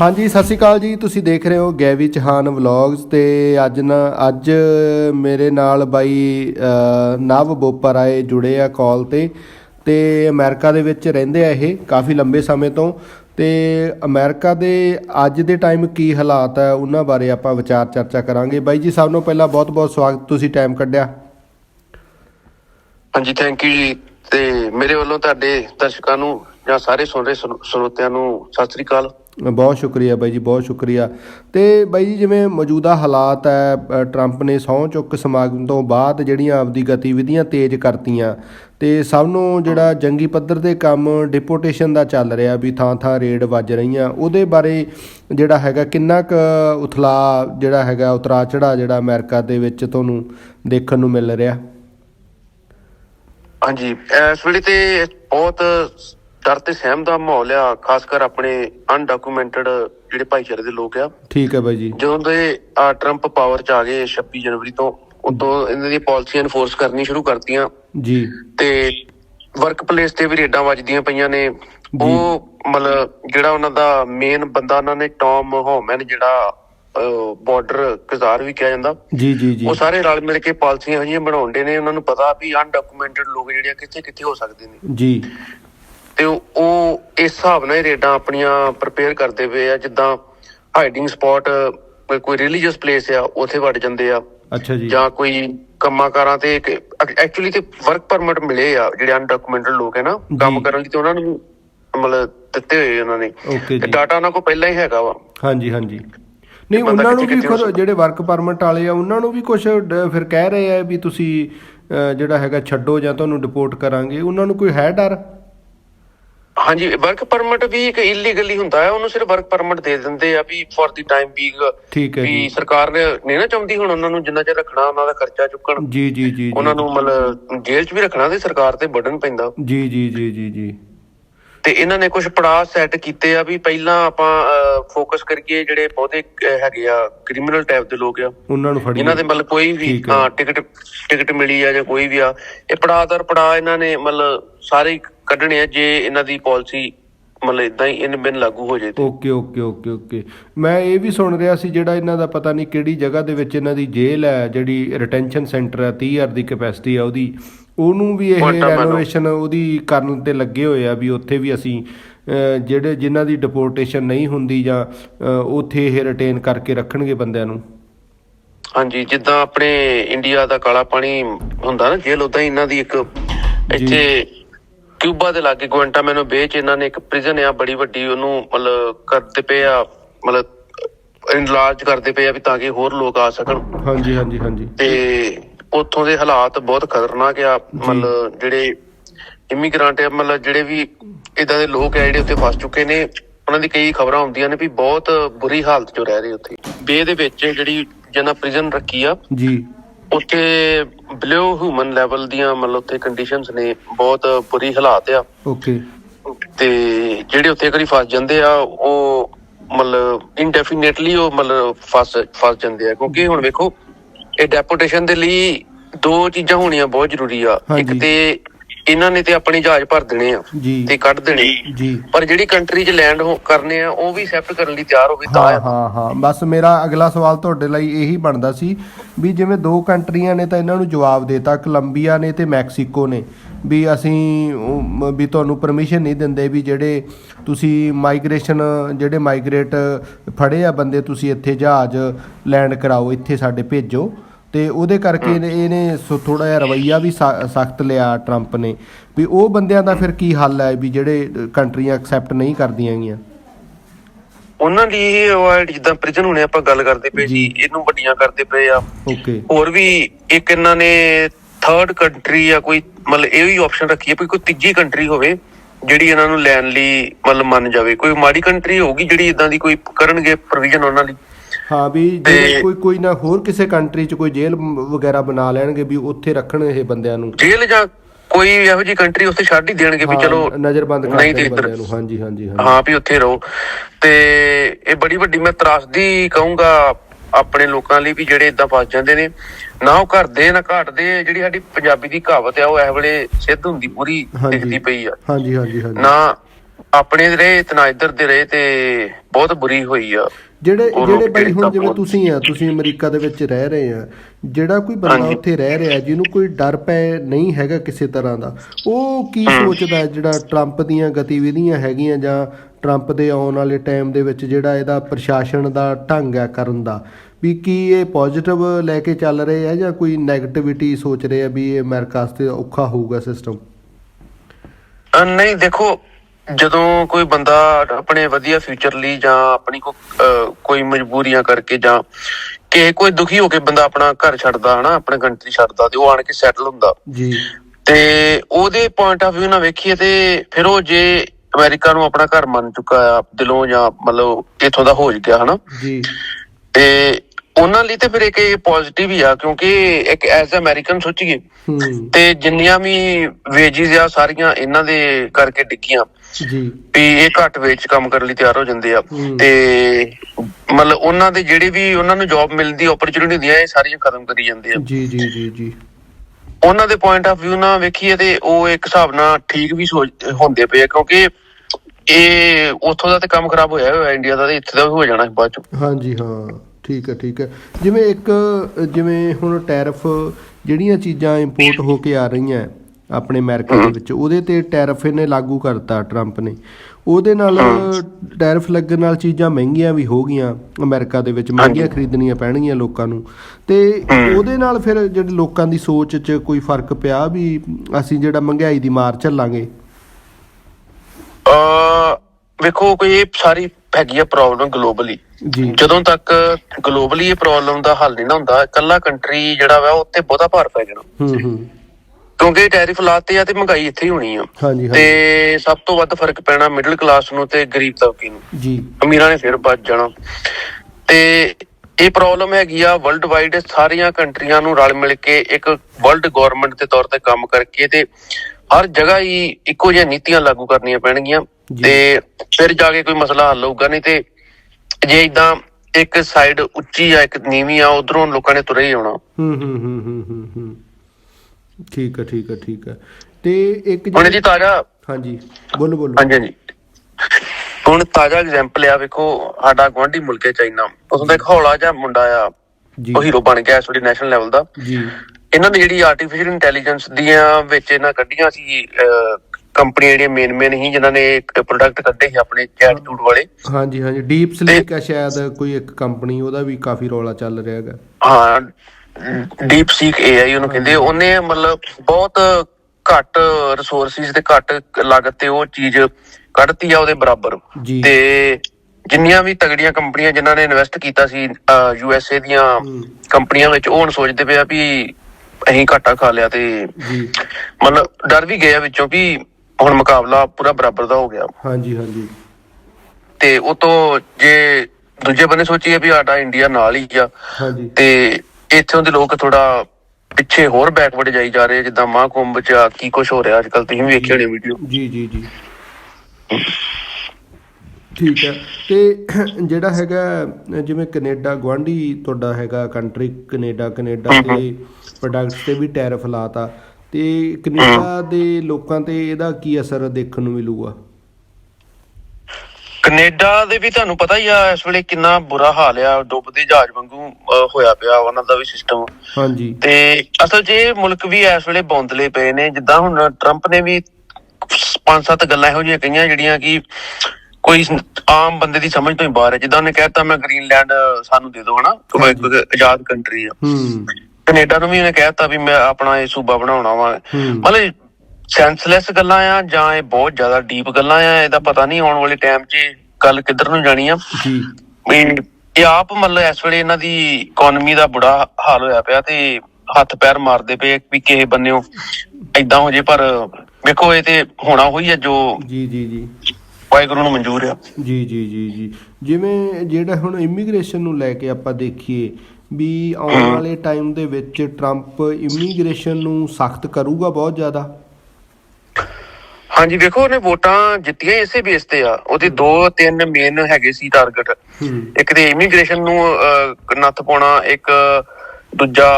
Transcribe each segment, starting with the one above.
ਹਾਂਜੀ, ਸਤਿ ਸ਼੍ਰੀ ਅਕਾਲ ਜੀ। ਤੁਸੀਂ ਦੇਖ ਰਹੇ ਹੋ ਗੈਵੀ ਚਹਾਨ ਵਲੌਗਸ ਤੇ ਅੱਜ ਨਾ, ਅੱਜ ਮੇਰੇ ਨਾਲ ਬਾਈ ਨਵ ਬੋਪਰ ਆਏ ਜੁੜੇ ਆ ਕਾਲ ਤੇ। ਤੇ ਅਮਰੀਕਾ ਦੇ ਵਿੱਚ ਰਹਿੰਦੇ ਆ ਇਹ ਕਾਫੀ ਲੰਬੇ ਸਮੇਂ ਤੋਂ। ਤੇ ਅਮਰੀਕਾ ਦੇ ਅੱਜ ਦੇ ਟਾਈਮ ਕੀ ਹਾਲਾਤ ਹੈ ਉਹਨਾਂ ਬਾਰੇ ਆਪਾਂ ਵਿਚਾਰ ਚਰਚਾ ਕਰਾਂਗੇ। ਬਾਈ ਜੀ, ਸਭ ਨੂੰ ਪਹਿਲਾਂ ਬਹੁਤ-ਬਹੁਤ ਸਵਾਗਤ, ਤੁਸੀਂ ਟਾਈਮ ਕੱਢਿਆ। ਹਾਂਜੀ ਥੈਂਕ ਯੂ ਜੀ। ਤੇ ਮੇਰੇ ਵੱਲੋਂ ਤੁਹਾਡੇ ਦਰਸ਼ਕਾਂ ਨੂੰ ਜਾਂ ਸਾਰੇ ਸੁਣ ਰਹੇ ਸਰੋ- ਸਰੋਤਿਆਂ ਨੂੰ ਸਤਿ ਸ੍ਰੀ ਅਕਾਲ। ਬਹੁਤ ਸ਼ੁਕਰੀਆ ਬਾਈ ਜੀ, ਬਹੁਤ ਸ਼ੁਕਰੀਆ। ਤੇ ਬਾਈ ਜੀ, ਜਿਵੇਂ ਮੌਜੂਦਾ ਹਾਲਾਤ ਹੈ ਟਰੰਪ ਨੇ ਸਹੁੰ ਚੁੱਕ ਸਮਾਗਮ ਤੋਂ ਬਾਅਦ ਜਿਹੜੀਆਂ ਆਪਦੀ ਗਤੀਵਿਧੀਆਂ ਤੇਜ਼ ਕਰਤੀਆਂ, ਤੇ ਸਭ ਨੂੰ ਜਿਹੜਾ ਜੰਗੀ ਪੱਧਰ ਤੇ ਕੰਮ ਡਿਪੋਟੇਸ਼ਨ ਦਾ ਚੱਲ ਰਿਹਾ ਵੀ ਥਾਂ ਥਾਂ ਰੇਡ ਵੱਜ ਰਹੀਆਂ, ਉਹਦੇ ਬਾਰੇ ਜਿਹੜਾ ਹੈਗਾ ਕਿੰਨਾ ਕੁ ਉਥਲਾ ਜਿਹੜਾ ਹੈਗਾ ਉਤਰਾ ਚੜਾ ਜਿਹੜਾ ਅਮਰੀਕਾ ਦੇ ਵਿੱਚ ਤੁਹਾਨੂੰ ਦੇਖਣ ਨੂੰ ਮਿਲ ਰਿਹਾ? ਹਾਂਜੀ, ਇਸ ਵੇਲੇ ਤੇ ਬਹੁਤ ਡਰ ਤੇ ਸਹਿਮ ਦਾ ਮਾਹੌਲ ਆ ਖਾਸ ਕਰ ਆਪਣੇ ਅਨਡਾਕੂਮੈਂਟਡ ਜਿਹੜੇ ਭਾਈਚਾਰੇ ਦੇ ਲੋਕ ਆ। ਠੀਕ ਹੈ ਬਾਈ ਜੀ। ਜਦੋਂ ਦੇ ਆਹ ਟਰੰਪ ਪਾਵਰ ਚ ਆ ਗਏ 26 ਜਨਵਰੀ ਤੋਂ ਉਦੋਂ ਇਹਨਾਂ ਦੀਆਂ ਪਾਲਿਸੀਆਂ ਇਨਫੋਰਸ ਕਰਨੀ ਸ਼ੁਰੂ ਕਰਤੀਆਂ। ਜੀ। ਤੇ ਵਰਕ ਪਲੇਸ ਤੇ ਵੀ ਰੇਡਾਂ ਵੱਜਦੀਆਂ ਪਈਆਂ ਨੇ। ਉਹ ਮਤਲਬ ਜਿਹੜਾ ਉਹਨਾਂ ਦਾ ਮੇਨ ਬੰਦਾ ਉਹਨਾਂ ਨੇ ਟੌਮ ਹੋਮੈਨ ਜਿਹੜਾ ਬਾਰਡਰ ਕਜ਼ਾਰ ਵੀ ਕਿਹਾ ਜਾਂਦਾ। ਜੀ ਜੀ ਜੀ। ਉਹ ਸਾਰੇ ਰਲ ਮਿਲ ਕੇ ਪਾਲਿਸੀਆਂ ਹਜੀਆਂ ਬਣਾਉਂਦੇ ਨੇ। ਉਹਨਾਂ ਨੂੰ ਪਤਾ ਵੀ ਅਨਡਾਕੂਮੈਂਟਡ ਲੋਕ ਜਿਹੜੇ ਆ ਕਿੱਥੇ ਕਿੱਥੇ ਹੋ ਸਕਦੇ ਨੇ। ਜੀ। ਤੇ ਉਹ ਇਸ ਹਿਸਾਬ ਨਾਲ ਹੀ ਰੇਡਾਂ ਆਪਣੀਆਂ ਪ੍ਰਪੇਅਰ ਕਰਦੇ ਪਏ ਆ ਜਿੱਦਾਂ ਹਾਈਡਿੰਗ ਸਪੌਟ ਕੋਈ ਰਿਲੀਜੀਅਸ ਪਲੇਸ ਆ ਉੱਥੇ ਵੜ ਜਾਂਦੇ ਆ। ਅੱਛਾ ਜੀ। ਜਾਂ ਕੋਈ ਕੰਮਾਂ ਕਾਰਾਂ ਤੇ ਐਕਚੁਅਲੀ ਤੇ ਵਰਕ ਪਰਮਿਟ ਮਿਲੇ ਆ ਜਿਹੜੇ ਅਨਡਾਕੂਮੈਂਟਡ ਲੋਕ ਹੈ ਨਾ ਕੰਮ। ਕਰਨ ਲਈ ਤੇ ਉਹਨਾਂ ਨੂੰ ਮਤਲਬ ਦਿੱਤੇ ਹੋਏ ਉਹਨਾਂ ਨੇ। ਤੇ ਡਾਟਾ ਉਹਨਾਂ ਕੋਲ ਪਹਿਲਾਂ ਹੀ ਹੈਗਾ ਵਾ। ਹਾਂਜੀ ਹਾਂਜੀ। ਨਹੀਂ ਉਹਨਾਂ ਨੂੰ ਵੀ ਫਿਰ ਜਿਹੜੇ ਵਰਕ ਪਰਮਿਟ ਵਾਲੇ ਆ ਉਹਨਾਂ ਨੂੰ ਵੀ ਕੁਝ ਫਿਰ ਕਹਿ ਰਹੇ ਆ ਵੀ ਤੁਸੀਂ ਜਿਹੜਾ ਹੈਗਾ ਛੱਡੋ ਜਾਂ ਤੁਹਾਨੂੰ ਡਿਪੋਰਟ ਕਰਾਂਗੇ। ਉਹਨਾਂ ਨੂੰ ਕੋਈ ਹੈ ਡਰ? ਹਾਂਜੀ ਵਰਕ ਪਰਮਿਟ ਵੀ ਇੱਕ ਇਲੀਗਲੀ ਹੁੰਦਾ ਹੈ ਉਹਨੂੰ ਸਿਰਫ ਵਰਕ ਪਰਮਿਟ ਦੇ ਦਿੰਦੇ ਆ ਵੀ ਫॉर ਦੀ ਟਾਈਮ ਬੀਗ ਠੀਕ ਹੈ ਵੀ ਸਰਕਾਰ ਨੇ ਨਹੀਂ ਨਾ ਚਾਹੁੰਦੀ ਹੁਣ ਉਹਨਾਂ ਨੂੰ ਜਿੰਨਾ ਚਿਰ ਰੱਖਣਾ ਉਹਨਾਂ ਦਾ ਖਰਚਾ ਚੁੱਕਣ। ਜੀ ਜੀ ਜੀ ਉਹਨਾਂ ਨੂੰ ਮਤਲਬ ਜੇਲ੍ਹ 'ਚ ਵੀ ਰੱਖਣਾ ਤੇ ਸਰਕਾਰ ਤੇ ਬਰਡਨ ਪੈਂਦਾ। ਜੀ ਜੀ ਜੀ ਜੀ ਜੀ। ਤੇ ਇਹਨਾਂ ਨੇ ਕੁਝ ਪੜਾਅ ਸੈੱਟ ਕੀਤੇ ਆ ਵੀ ਪਹਿਲਾਂ ਆਪਾਂ ਫੋਕਸ ਕਰੀਏ ਜਿਹੜੇ ਬਹੁਤੇ ਹੈਗੇ ਆ ਕ੍ਰਿਮੀਨਲ ਟਾਈਪ ਦੇ ਲੋਕ ਆ। ਉਹਨਾਂ ਨੂੰ ਫੜੀ ਇਹਨਾਂ ਦੇ ਮਤਲਬ ਕੋਈ ਵੀ ਹੈ। ਟਿਕਟ ਟਿਕਟ ਮਿਲੀ ਆ ਜਾਂ ਕੋਈ ਵੀ ਆ। ਇਹ ਪੜਾਅ ਦਰ ਪੜਾਅ ਇਹਨਾਂ ਨੇ ਮਤਲਬ ਸਾਰੇ ਕੱਢਣੇ ਆ ਜੇ ਇਹਨਾਂ ਦੀ ਪਾਲਿਸੀ ਮਤਲਬ ਇਦਾਂ ਹੀ ਇਨ ਬਿਨ ਲਾਗੂ ਹੋ ਜੇ ਤੇ। Okay okay okay okay. ਮੈਂ ਇਹ ਵੀ ਸੁਣ ਰਿਹਾ ਸੀ ਜਿਹੜਾ ਇਹਨਾਂ ਦਾ ਪਤਾ ਨਹੀਂ ਕਿਹੜੀ ਜਗ੍ਹਾ ਦੇ ਵਿੱਚ ਇਹਨਾਂ ਦੀ ਜੇਲ੍ਹ ਹੈ ਜਿਹੜੀ ਰਿਟੈਂਸ਼ਨ ਸੈਂਟਰ ਹੈ 30000 ਦੀ ਕੈਪੈਸਿਟੀ ਆ ਉਹਦੀ। ਉਹਨੂੰ ਵੀ ਇਹ। ਰੈਨੋਵੇਸ਼ਨ ਉਹਦੀ ਕਰਨ ਤੇ ਲੱਗੇ ਹੋਏ ਆ ਵੀ ਉੱਥੇ ਵੀ ਅਸੀਂ ਜਿਹੜੇ ਜਿਨ੍ਹਾਂ ਦੀ ਡਿਪੋਰਟੇਸ਼ਨ ਨਹੀਂ ਹੁੰਦੀ ਜਾਂ ਉੱਥੇ ਇਹ ਰਿਟੇਨ ਕਰਕੇ ਰੱਖਣਗੇ ਬੰਦਿਆਂ ਨੂੰ। ਹਾਂਜੀ ਜਿੱਦਾਂ ਆਪਣੇ ਇੰਡੀਆ ਦਾ ਕਾਲਾ ਪਾਣੀ ਹੁੰਦਾ ਨਾ ਜੇਲ੍ਹ ਉਦਾਂ ਹੀ ਇਹਨਾਂ ਦੀ ਇੱਕ ਇੱਥੇ ਕਿਊਬਾ ਦੇ ਲਾਗੇ ਗੁਆਂਟਾਮੈਨੋ ਬੇ 'ਚ ਇਹਨਾਂ ਨੇ ਇੱਕ ਪ੍ਰਿਜ਼ਨ ਆ ਬੜੀ ਵੱਡੀ ਉਹਨੂੰ ਮਤਲਬ ਕਰਦੇ ਪਏ ਆ ਮਤਲਬ ਇਨਲਾਰਜ ਕਰਦੇ ਪਏ ਆ ਵੀ ਤਾਂ ਕਿ ਹੋਰ ਲੋਕ ਆ ਸਕਣ। ਹਾਂਜੀ ਹਾਂਜੀ ਹਾਂਜੀ। ਤੇ ਉੱਥੋਂ ਦੇ ਹਾਲਾਤ ਬਹੁਤ ਖਤਰਨਾਕ ਆ ਮਤਲਬ ਜਿਹੜੇ ਇਮੀਗ੍ਰੈਂਟ ਆ ਮਤਲਬ ਜਿਹੜੇ ਵੀ ਇਦਾਂ ਦੇ ਲੋਕ ਆ ਜਿਹੜੇ ਉੱਥੇ ਫਸ ਚੁੱਕੇ ਨੇ ਉਹਨਾਂ ਦੀ ਕਈ ਖਬਰਾਂ ਆਉਂਦੀਆਂ ਨੇ ਵੀ ਬਹੁਤ ਬੁਰੀ ਹਾਲਤ 'ਚ ਰਹਿ ਰਹੇ ਉੱਥੇ। ਬੇ ਦੇ ਵਿੱਚ ਜਿਹੜੀ ਜਿਹਨਾਂ ਪ੍ਰਿਜ਼ਨ ਰੱਖੀ ਆ ਜੀ। ਉੱਥੇ ਬਲਿਓ ਹਿਊਮਨ ਲੈਵਲ ਦੀਆਂ ਮਤਲਬ ਉੱਥੇ ਕੰਡੀਸ਼ਨਸ ਨੇ ਬਹੁਤ ਬੁਰੀ ਹਾਲਾਤ ਆ। ਓਕੇ ਤੇ ਜਿਹੜੇ ਉੱਥੇ ਕਰੀ ਫਸ ਜਾਂਦੇ ਆ ਉਹ ਮਤਲਬ ਇਨਡੈਫੀਨਿਟਲੀ ਉਹ ਮਤਲਬ ਫਸ ਫਸ ਜਾਂਦੇ ਆ। ਕਿਉਂਕਿ ਹੁਣ ਵੇਖੋ ਇਹ ਡੈਪੂਟੇਸ਼ਨ ਦੇ ਲਈ ਦੋ ਚੀਜ਼ਾਂ ਹੋਣੀਆਂ ਬਹੁਤ ਜ਼ਰੂਰੀ ਆ। ਇੱਕ। ਤੇ ਇਹਨਾਂ ਨੇ ਤੇ ਆਪਣੀ ਜਹਾਜ਼ ਭਰ ਦੇਣੇ ਆ ਜੀ। ਤੇ ਕੱਢ ਦੇਣੇ। ਜੀ। ਪਰ ਜਿਹੜੀ ਕੰਟਰੀ 'ਚ ਲੈਂਡ ਕਰਨੇ ਆ ਉਹ ਵੀ ਐਕਸੈਪਟ ਕਰਨ ਲਈ ਤਿਆਰ ਹੋਵੇ ਤਾਂ ਹਾਂ ਆ। ਹਾਂ ਹਾਂ ਬਸ ਮੇਰਾ ਅਗਲਾ ਸਵਾਲ ਤੁਹਾਡੇ ਲਈ ਇਹੀ ਬਣਦਾ ਸੀ ਵੀ ਜਿਵੇਂ ਦੋ ਕੰਟਰੀਆਂ ਨੇ ਤਾਂ ਇਹਨਾਂ ਨੂੰ ਜਵਾਬ ਦੇਤਾ ਕੋਲੰਬੀਆ ਨੇ ਤੇ ਮੈਕਸੀਕੋ ਨੇ ਵੀ ਅਸੀਂ ਵੀ ਤੁਹਾਨੂੰ ਪਰਮਿਸ਼ਨ ਨਹੀਂ ਦਿੰਦੇ ਵੀ ਜਿਹੜੇ ਤੁਸੀਂ ਮਾਈਗ੍ਰੇਸ਼ਨ ਜਿਹੜੇ ਮਾਈਗ੍ਰੇਟ ਫੜੇ ਆ ਬੰਦੇ ਤੁਸੀਂ ਇੱਥੇ ਜਹਾਜ਼ ਲੈਂਡ ਕਰਾਓ ਇੱਥੇ ਸਾਡੇ ਭੇਜੋ। ਤੇ ਉਹਦੇ ਕਰਕੇ ਇਹਨੇ- ਥੋੜਾ ਜਿਹਾ ਰਵਈਆ ਵੀ ਸਖਤ ਲਿਆ ਟਰੰਪ ਨੇ। ਵੀ ਉਹ ਬੰਦਿਆਂ ਦਾ ਫਿਰ ਕੀ ਹੱਲ ਹੈ ਵੀ ਜਿਹੜੇ ਕੰਟਰੀਆਂ ਐਕਸੈਪਟ ਨਹੀਂ ਕਰਦੀਆਂ ਗੀਆਂ ਉਹਨਾਂ ਦੀ ਇਹ ਅਵਾਇਡ ਜਿੱਦਾਂ ਪ੍ਰਿਜ਼ਨ ਹੁਣੇ ਆਪਾਂ ਗੱਲ ਕਰਦੇ ਪਏ ਸੀ ਇਹਨੂੰ ਵੱਡੀਆਂ ਕਰਦੇ ਪਏ ਆ। ਓਕੇ। ਹੋਰ ਵੀ ਇੱਕ ਇਹਨਾਂ ਨੇ ਥਰਡ ਕੰਟਰੀ ਆ ਕੋਈ ਮਤਲਬ ਇਹ ਵੀ ਆਪਸ਼ਨ ਰੱਖੀ ਹੈ ਕੋਈ ਤੀਜੀ ਕੰਟਰੀ ਹੋਵੇ ਜਿਹੜੀ ਇਹਨਾਂ ਨੂੰ ਲੈਣ ਲਈ ਮਤਲਬ ਮੰਨ ਜਾਵੇ। ਕੋਈ ਮਾੜੀ ਕੰਟਰੀ ਹੋਊਗੀ ਜਿਹੜੀ ਇਦਾਂ ਦੀ ਕੋਈ ਕਰਨਗੇ ਪ੍ਰੋਵੀਜ਼ਨ ਉਹਨਾਂ ਲਈ? ਹਾਂ ਵੀ ਜੇ ਕੋਈ ਕੋਈ ਨਾ ਹੋਰ ਕਿਸੇ ਕੰਟਰੀ 'ਚ ਕੋਈ ਜੇਲ੍ਹ ਵਗੈਰਾ ਬਣਾ ਲੈਣਗੇ ਵੀ ਉੱਥੇ ਰੱਖਣ ਇਹ ਬੰਦਿਆਂ ਨੂੰ। ਜੇਲ੍ਹ ਜਾਂ ਕੋਈ ਇਹੋ ਜਿਹੀ ਕੰਟਰੀ ਉੱਥੇ ਛੱਡ ਹੀ ਦੇਣਗੇ ਵੀ ਚਲੋ ਨਜ਼ਰਬੰਦ ਕਰ ਨਹੀਂ ਤੇ ਦੇਣ ਇੱਧਰ- ਬੰਦਿਆਂ ਨੂੰ। ਹਾਂਜੀ ਹਾਂਜੀ ਹਾਂ ਵੀ ਉੱਥੇ ਰਹੋ। ਤੇ ਇਹ ਬੜੀ ਵੱਡੀ ਮੈਂ ਤਰਾਸਦੀ ਕਹੂੰਗਾ ਆਪਣੇ ਲੋਕਾਂ ਲਈ ਵੀ ਜਿਹੜੇ ਇਦਾਂ ਫਸ ਜਾਂਦੇ ਨੇ। ਨਾ ਉਹ ਘਰ ਦੇ ਨਾ ਘਾਟ ਦੇ ਜਿਹੜੀ ਸਾਡੀ ਪੰਜਾਬੀ ਦੀ ਕਹਾਵਤ ਆ ਉਹ ਇਸ ਵੇਲੇ ਸਿੱਧ ਹੁੰਦੀ ਪੂਰੀ। ਦਿਖਦੀ ਪਈ ਆ। ਹਾਂਜੀ ਹਾਂਜੀ ਹਾਂਜੀ। ਨਾ ਆਪਣੇ ਦੇ ਰਹੇ ਤੇ ਨਾ ਇੱਧਰ ਦੇ ਰਹੇ ਤੇ ਬਹੁਤ ਬੁਰੀ ਹੋਈ ਆ। ਜਿਹੜੇ ਜਿਹੜੇ ਬਾਈ ਹੁਣ ਜਿਵੇਂ ਤੁਸੀਂ ਆ ਤੁਸੀਂ ਅਮਰੀਕਾ ਦੇ ਵਿੱਚ ਰਹਿ ਰਹੇ ਆ ਜਿਹੜਾ ਕੋਈ ਬੰਦਾ। ਉੱਥੇ ਰਹਿ ਰਿਹਾ ਜਿਹਨੂੰ ਕੋਈ ਡਰ ਪੈ ਨਹੀਂ ਹੈਗਾ ਕਿਸੇ ਤਰ੍ਹਾਂ ਦਾ ਉਹ ਕੀ ਸੋਚਦਾ ਜਿਹੜਾ ਟਰੰਪ ਦੀਆਂ ਗਤੀਵਿਧੀਆਂ ਹੈਗੀਆਂ ਜਾਂ ਟਰੰਪ ਦੇ ਆਉਣ ਵਾਲੇ ਟਾਈਮ ਦੇ ਵਿੱਚ ਜਿਹੜਾ ਇਹਦਾ ਪ੍ਰਸ਼ਾਸਨ ਦਾ ਢੰਗ ਹੈ ਕਰਨ ਦਾ? ਵੀ ਕੀ ਇਹ ਪੋਜ਼ਿਟਿਵ ਲੈ ਕੇ ਚੱਲ ਰਹੇ ਆ ਜਾਂ ਕੋਈ 네ਗੇਟਿਵਿਟੀ ਸੋਚ ਰਹੇ ਆ ਵੀ ਇਹ ਅਮਰੀਕਾ ਵਾਸਤੇ ਔਖਾ ਹੋਊਗਾ ਸਿਸਟਮ ਨਹੀਂ ਦੇਖੋ ਜਦੋਂ ਕੋਈ ਬੰਦਾ ਆਪਣੇ ਵਧੀਆ ਫਿਊਚਰ ਲਈ ਜਾਂ ਆਪਣੀ ਕੋਈ ਮਜਬੂਰੀਆਂ ਕਰਕੇ ਜਾਂ ਕਿ ਕੋਈ ਦੁਖੀ ਹੋ ਕੇ ਬੰਦਾ ਆਪਣਾ ਘਰ ਛੱਡਦਾ ਹਨਾ ਆਪਣੀ ਕੰਟਰੀ ਛੱਡਦਾ ਤੇ ਉਹ ਆਣ ਕੇ ਸੈਟਲ ਹੁੰਦਾ। ਜੀ। ਤੇ ਉਹਦੇ ਪੁਆਇੰਟ ਆਫ View ਨਾਲ ਵੇਖੀਏ ਤੇ ਫਿਰ ਉਹ ਜੇ ਅਮਰੀਕਾ ਨੂੰ ਆਪਣਾ ਘਰ ਮੰਨ ਚੁੱਕਾ ਆ ਦਿਲੋਂ ਜਾਂ ਮਤਲਬ ਇੱਥੋਂ ਦਾ ਹੋ ਗਿਆ ਹਨਾ। ਜੀ। ਤੇ ਉਹਨਾਂ ਲਈ ਤੇ ਫਿਰ ਇੱਕ ਇਹ ਪੋਜ਼ਿਟਿਵ ਹੀ ਆ ਕਿਉਂਕਿ ਇੱਕ ਐਜ਼ ਅਮਰੀਕਨ ਸੋਚੀਏ ਤੇ ਜਿੰਨੀਆਂ ਵੀ ਵੇਜਿਸ ਆ ਸਾਰੀਆਂ ਇਹਨਾਂ ਦੇ ਕਰਕੇ ਡਿੱਗੀਆਂ। ਜੀ। ਵੀ ਇਹ ਘੱਟ ਵੇਚ ਕੰਮ ਕਰਨ ਲਈ ਤਿਆਰ ਹੋ ਜਾਂਦੇ ਆ। ਤੇ ਮਤਲਬ ਉਹਨਾਂ ਦੇ ਜਿਹੜੇ ਵੀ ਉਹਨਾਂ ਨੂੰ ਜੌਬ ਮਿਲਦੀ ਓਪਰਚੁਨਿਟੀ ਹੁੰਦੀਆਂ ਇਹ ਸਾਰੀਆਂ ਖਤਮ ਕਰੀ ਜਾਂਦੇ ਆ। ਜੀ ਜੀ ਜੀ ਜੀ। ਉਹਨਾਂ ਦੇ ਪੁਆਇੰਟ ਆਫ View ਨਾਲ ਵੇਖੀਏ ਤੇ ਉਹ ਇੱਕ ਹਿਸਾਬ ਨਾਲ ਠੀਕ ਵੀ ਸੋਚ ਹੁੰਦੇ ਪਏ ਕਿਉਂਕਿ ਇਹ ਉੱਥੋਂ ਦਾ ਤੇ ਕੰਮ ਖਰਾਬ ਹੋਇਆ ਹੋਇਆ ਇੰਡੀਆ ਦਾ ਤੇ ਇੱਥੇ ਦਾ ਵੀ ਹੋ ਜਾਣਾ ਬਾਅਦ ਚ। ਹਾਂਜੀ ਹਾਂ। ਠੀਕ ਹੈ ਠੀਕ ਹੈ। ਜਿਵੇਂ ਇੱਕ ਜਿਵੇਂ ਹੁਣ ਟੈਰਿਫ ਜਿਹੜੀਆਂ ਚੀਜ਼ਾਂ ਇੰਪੋਰਟ ਹੋ ਕੇ ਆ ਰਹੀਆਂ ਆਪਣੇ ਅਮਰੀਕਾ ਦੇ ਵਿੱਚ ਉਹਦੇ ਤੇ ਟੈਰਿਫ ਇਹਨੇ ਲਾਗੂ ਕਰਤਾ ਟਰੰਪ ਨੇ। ਉਹਦੇ ਨਾਲ ਟੈਰਿਫ ਲੱਗਣ ਨਾਲ ਚੀਜ਼ਾਂ ਮਹਿੰਗੀਆਂ ਵੀ ਹੋ ਗਈਆਂ ਅਮਰੀਕਾ ਦੇ ਵਿੱਚ ਮਹਿੰਗੀਆਂ ਖਰੀਦਣੀਆਂ ਪੈਣਗੀਆਂ ਲੋਕਾਂ ਨੂੰ। ਤੇ ਉਹਦੇ ਨਾਲ ਫਿਰ ਜਿਹੜੇ ਲੋਕਾਂ ਦੀ ਸੋਚ 'ਚ ਕੋਈ ਫ਼ਰਕ ਪਿਆ ਵੀ ਅਸੀਂ ਜਿਹੜਾ ਮਹਿੰਗਾਈ ਦੀ ਮਾਰ ਝੱਲਾਂਗੇ? ਅ ਵੇਖੋ ਕੋਈ ਸਾਰੀ ਹੈਗੀ ਆ ਪ੍ਰੋਬਲਮ ਗਲੋਬਲੀ ਜੀ। ਜਦੋਂ ਤੱਕ ਗਲੋਬਲੀ ਇਹ ਪ੍ਰੋਬਲਮ ਦਾ ਹੱਲ ਨਹੀਂ ਨਾ ਹੁੰਦਾ ਇਕੱਲਾ ਕੰਟਰੀ ਜਿਹੜਾ ਵਾ ਉੱਤੇ ਬਹੁਤਾ ਭਾਰ ਪੈ ਜਾਣਾ। ਹੂੰ ਹੂੰ। ਕਿਉਂਕਿ ਟੈਰਿਫ ਲਾਤੇ ਆ ਤੇ ਮਹਿੰਗਾਈ ਇੱਥੇ ਹੀ ਹੋਣੀ ਆ। ਹਾਂਜੀ ਹਾਂ ਤੇ ਸਭ ਤੋਂ ਵੱਧ ਫ਼ਰਕ ਪੈਣਾ ਮਿਡਲ ਕਲਾਸ ਨੂੰ ਤੇ ਗਰੀਬ ਤਬਕੇ ਨੂੰ। ਜੀ। ਅਮੀਰਾਂ ਨੇ ਫਿਰ ਬਚ ਜਾਣਾ। ਤੇ ਇਹ ਪ੍ਰੋਬਲਮ ਹੈਗੀ ਆ ਵਰਲਡ ਵਾਈਡ ਸਾਰੀਆਂ ਕੰਟਰੀਆਂ ਨੂੰ ਰਲ ਮਿਲ ਕੇ ਇੱਕ ਵਰਲਡ ਗਵਰਨਮੈਂਟ ਦੇ ਤੌਰ ਤੇ ਕੰਮ ਕਰਕੇ ਤੇ ਹਰ ਜਗ੍ਹਾ ਹੀ ਇੱਕੋ ਜਿਹੀਆਂ ਨੀਤੀਆਂ ਲਾਗੂ ਕਰਨੀਆਂ ਪੈਣਗੀਆਂ। ਤੇ ਫਿਰ ਜਾ ਕੇ ਕੋਈ ਮਸਲਾ ਹੱਲ ਹੋਊਗਾ ਨਹੀਂ ਤੇ ਜੇ ਇਦਾਂ ਇੱਕ ਸਾਈਡ ਉੱਚੀ ਆ ਇੱਕ ਨੀਵੀਂ ਆ ਉਧਰੋਂ ਲੋਕਾਂ ਨੇ ਤੁਰੇ ਹੀ ਆਉਣਾ। ਹੂੰ ਹੂੰ ਹੂੰ ਹੂੰ ਹੂੰ ਠੀਕ ਹੈ ਠੀਕ ਹੈ ਠੀਕ ਹੈ। ਤੇ ਇੱਕ ਹੁਣ ਜੀ ਤਾਜ਼ਾ ਹਾਂਜੀ ਬੋਲੋ ਬੋਲੋ। ਹਾਂਜੀ ਹਾਂਜੀ। ਹੁਣ ਤਾਜ਼ਾ ਐਗਜ਼ਾਮਪਲ ਆ ਵੇਖੋ ਸਾਡਾ ਗਵਾਂਢੀ ਮੁਲਕ ਚਾਈਨਾ। ਉਸਦਾ ਇੱਕ ਹੌਲਾ ਜਿਹਾ ਮੁੰਡਾ ਆ ਉਹ ਹੀਰੋ ਬਣ ਗਿਆ ਵੇਲੇ ਨੈਸ਼ਨਲ ਲੈਵਲ ਦਾ। ਜੀ। ਇਹਨਾਂ ਨੇ ਜਿਹੜੀ ਆਰਟੀਫੀਸ਼ੀਅਲ ਇੰਟੈਲੀਜੈਂਸ ਦੀਆਂ ਵਿੱਚ ਇਹਨਾਂ ਕੱਢੀਆਂ ਸੀ ਕੰਪਨੀਆਂ ਜਿਹੜੀਆਂ ਮੇਨ ਮੇਨ ਹੀ ਜਿਨ੍ਹਾਂ ਨੇ ਪ੍ਰੋਡਕਟ ਕੱਢੇ ਸੀ ਆਪਣੇ ਚੈਟਟੂਡ ਵਾਲੇ। ਹਾਂਜੀ ਹਾਂਜੀ ਡੀਪ ਸਲੀਕ ਹੈ ਸ਼ਾਇਦ ਕੋਈ ਇੱਕ ਕੰਪਨੀ ਉਹਦਾ ਵੀ ਕਾਫੀ ਰੌਲਾ ਚੱਲ ਰਿਹਾ ਹੈਗਾ। ਹਾਂ ਡੀਪ ਸੀਕ AI ਉਹਨੂੰ ਕਹਿੰਦੇ। ਉਹਨੇ ਮਤਲਬ ਬਹੁਤ ਘੱਟ ਰਿਸੋਰਸਿਸ ਤੇ ਘੱਟ ਲਾਗਤ ਤੇ ਉਹ ਚੀਜ਼ ਕੱਢਤੀ ਆ ਉਹਦੇ ਬਰਾਬਰ। ਤੇ ਜਿੰਨੀਆਂ ਵੀ ਤਗੜੀਆਂ ਕੰਪਨੀਆਂ ਜਿਨ੍ਹਾਂ ਨੇ ਇਨਵੈਸਟ ਕੀਤਾ ਸੀ ਯੂ ਐਸ ਏ ਦੀਆਂ ਕੰਪਨੀਆਂ ਵਿੱਚ ਉਹ ਹੁਣ ਸੋਚਦੇ ਪਿਆ ਵੀ ਅਸੀਂ ਘਾਟਾ ਖਾ ਲਿਆ ਤੇ ਮਤਲਬ ਡਰ ਵੀ ਗਿਆ ਵਿੱਚੋਂ ਵੀ ਹੁਣ ਮੁਕਾਬਲਾ ਪੂਰਾ ਬਰਾਬਰ ਦਾ ਹੋ ਗਿਆ। ਹਾਂਜੀ ਹਾਂਜੀ। ਤੇ ਉਹ ਤੋਂ ਜੇ ਦੂਜੇ ਬੰਨੇ ਸੋਚੀਏ ਵੀ ਸਾਡਾ ਇੰਡੀਆ ਨਾਲ ਹੀ ਆ ਹਾਂਜੀ। ਤੇ ਇੱਥੋਂ ਦੇ ਲੋਕ ਥੋੜਾ ਪਿੱਛੇ ਹੋਰ ਬੈਕਵਰਡ ਜਾਈ ਜਾ ਰਹੇ ਜਿੱਦਾਂ ਮਹਾਕੁੰਭ ਚ ਆ, ਕੀ ਕੁਝ ਹੋ ਰਿਹਾ ਅੱਜ ਕੱਲ ਤੁਸੀਂ ਵੀ ਵੇਖੀ ਹੋਣੀ ਵੀਡੀਓ ਜੀ ਜੀ ਜੀ। ਠੀਕ ਹੈ। ਤੇ ਜਿਹੜਾ ਹੈਗਾ ਜਿਵੇਂ ਕੈਨੇਡਾ ਗਵਾਂਢੀ ਤੁਹਾਡਾ ਹੈਗਾ ਕੰਟਰੀ ਕੈਨੇਡਾ ਕੈਨੇਡਾ ਦੇ ਪ੍ਰੋਡਕਟਸ ਤੇ ਵੀ ਟੈਰਿਫ ਲਾਤਾ। ਤੇ ਕੈਨੇਡਾ ਦੇ ਲੋਕਾਂ ਤੇ ਇਹਦਾ ਕੀ ਅਸਰ ਦੇਖਣ ਨੂੰ ਮਿਲੂਗਾ? ਕੈਨੇਡਾ ਦੇ ਵੀ ਤੁਹਾਨੂੰ ਪਤਾ ਹੀ ਆ ਇਸ ਵੇਲੇ ਕਿੰਨਾ ਬੁਰਾ ਹਾਲ ਆ। ਡੁੱਬਦੇ ਜਹਾਜ਼ ਵਾਂਗੂ ਹੋਇਆ ਪਿਆ ਉਹਨਾਂ ਦਾ ਵੀ ਸਿਸਟਮ ਹਾਂਜੀ। ਤੇ ਅਸਲ 'ਚ ਇਹ ਮੁਲਕ ਵੀ ਇਸ ਵੇਲੇ ਬੌਂਦਲੇ ਪਏ ਨੇ। ਜਿੱਦਾਂ ਹੁਣ ਟਰੰਪ ਨੇ ਵੀ ਪੰਜ ਸੱਤ ਗੱਲਾਂ ਇਹੋ ਜਿਹੀਆਂ ਕਹੀਆਂ ਜਿਹੜੀਆਂ ਕਿ ਕੋਈ ਆਮ ਬੰਦੇ ਦੀ ਸਮਝ ਤੋਂ ਹੀ ਬਾਹਰ ਹੈ। ਜਿੱਦਾਂ ਉਹਨੇ ਕਹਿਤਾ ਮੈਂ ਗ੍ਰੀਨਲੈਂਡ ਸਾਨੂੰ ਦੇ ਦਿਓ ਹਨਾ? ਇੱਕ ਆਜ਼ਾਦ ਕੰਟਰੀ ਆ। ਹੂੰ। ਕੈਨੇਡਾ ਨੂੰ ਵੀ ਉਹਨੇ ਕਹਿਤਾ ਵੀ ਮੈਂ ਆਪਣਾ ਇਹ ਸੂਬਾ ਬਣਾਉਣਾ ਵਾ। ਮਤਲਬ ਸੈਂਸਲੈਸ ਗੱਲਾਂ ਆ ਜਾਂ ਇਹ ਬਹੁਤ ਜ਼ਿਆਦਾ ਡੀਪ ਗੱਲਾਂ ਆ ਇਹਦਾ ਪਤਾ ਨਹੀਂ ਆਉਣ ਵਾਲੇ ਟਾਈਮ 'ਚ ਗੱਲ ਕਿੱਧਰ ਨੂੰ ਜਾਣੀ ਆ। ਜੀ। ਇਹ ਆਪ ਮਤਲਬ ਇਸ ਵੇਲੇ ਇਹਨਾਂ ਦੀ ਇਕਨੋਮੀ ਦਾ ਬੁਰਾ ਹਾਲ ਹੋਇਆ ਪਿਆ ਤੇ ਹੱਥ ਪੈਰ ਮਾਰਦੇ ਪਏ ਵੀ ਕਿਸੇ ਬੰਨਿਓ ਐਦਾਂ ਹੋ ਜੇ ਪਰ ਵੇਖੋ ਇਹ ਤੇ ਹੋਣਾ ਹੋਈ ਹੈ ਜੋ ਜੀ ਜੀ ਜੀ। ਵਾਹਿਗੁਰੂ ਨੂੰ ਮਨਜ਼ੂਰ ਆ। ਜੀ ਜੀ ਜੀ ਜੀ। ਜਿਵੇਂ ਜਿਹੜਾ ਹੁਣ ਇਮੀਗ੍ਰੇਸ਼ਨ ਨੂੰ ਲੈ ਕੇ ਆਪਾਂ ਦੇਖੀਏ ਵੀ ਆਉਣ ਵਾਲੇ ਟਾਈਮ ਦੇ ਵਿੱਚ ਟਰੰਪ ਇਮੀਗ੍ਰੇਸ਼ਨ ਨੂੰ ਸਖਤ ਕਰੂਗਾ ਬਹੁਤ ਜ਼ਿਆਦਾ। ਹਾਂਜੀ ਵੇਖੋ ਉਹਨੇ ਵੋਟਾਂ ਜਿੱਤੀਆਂ ਇਸੇ ਬੇਸ ਤੇ ਆ। ਉਹਦੇ ਦੋ ਤਿੰਨ ਮੇਨ ਹੈਗੇ ਸੀ ਟਾਰਗੇਟ ਇੱਕ ਤੇ ਇਮੀਗ੍ਰੇਸ਼ਨ ਨੂੰ ਨੱਥ ਪਾਉਣਾ ਇੱਕ ਦੂਜਾ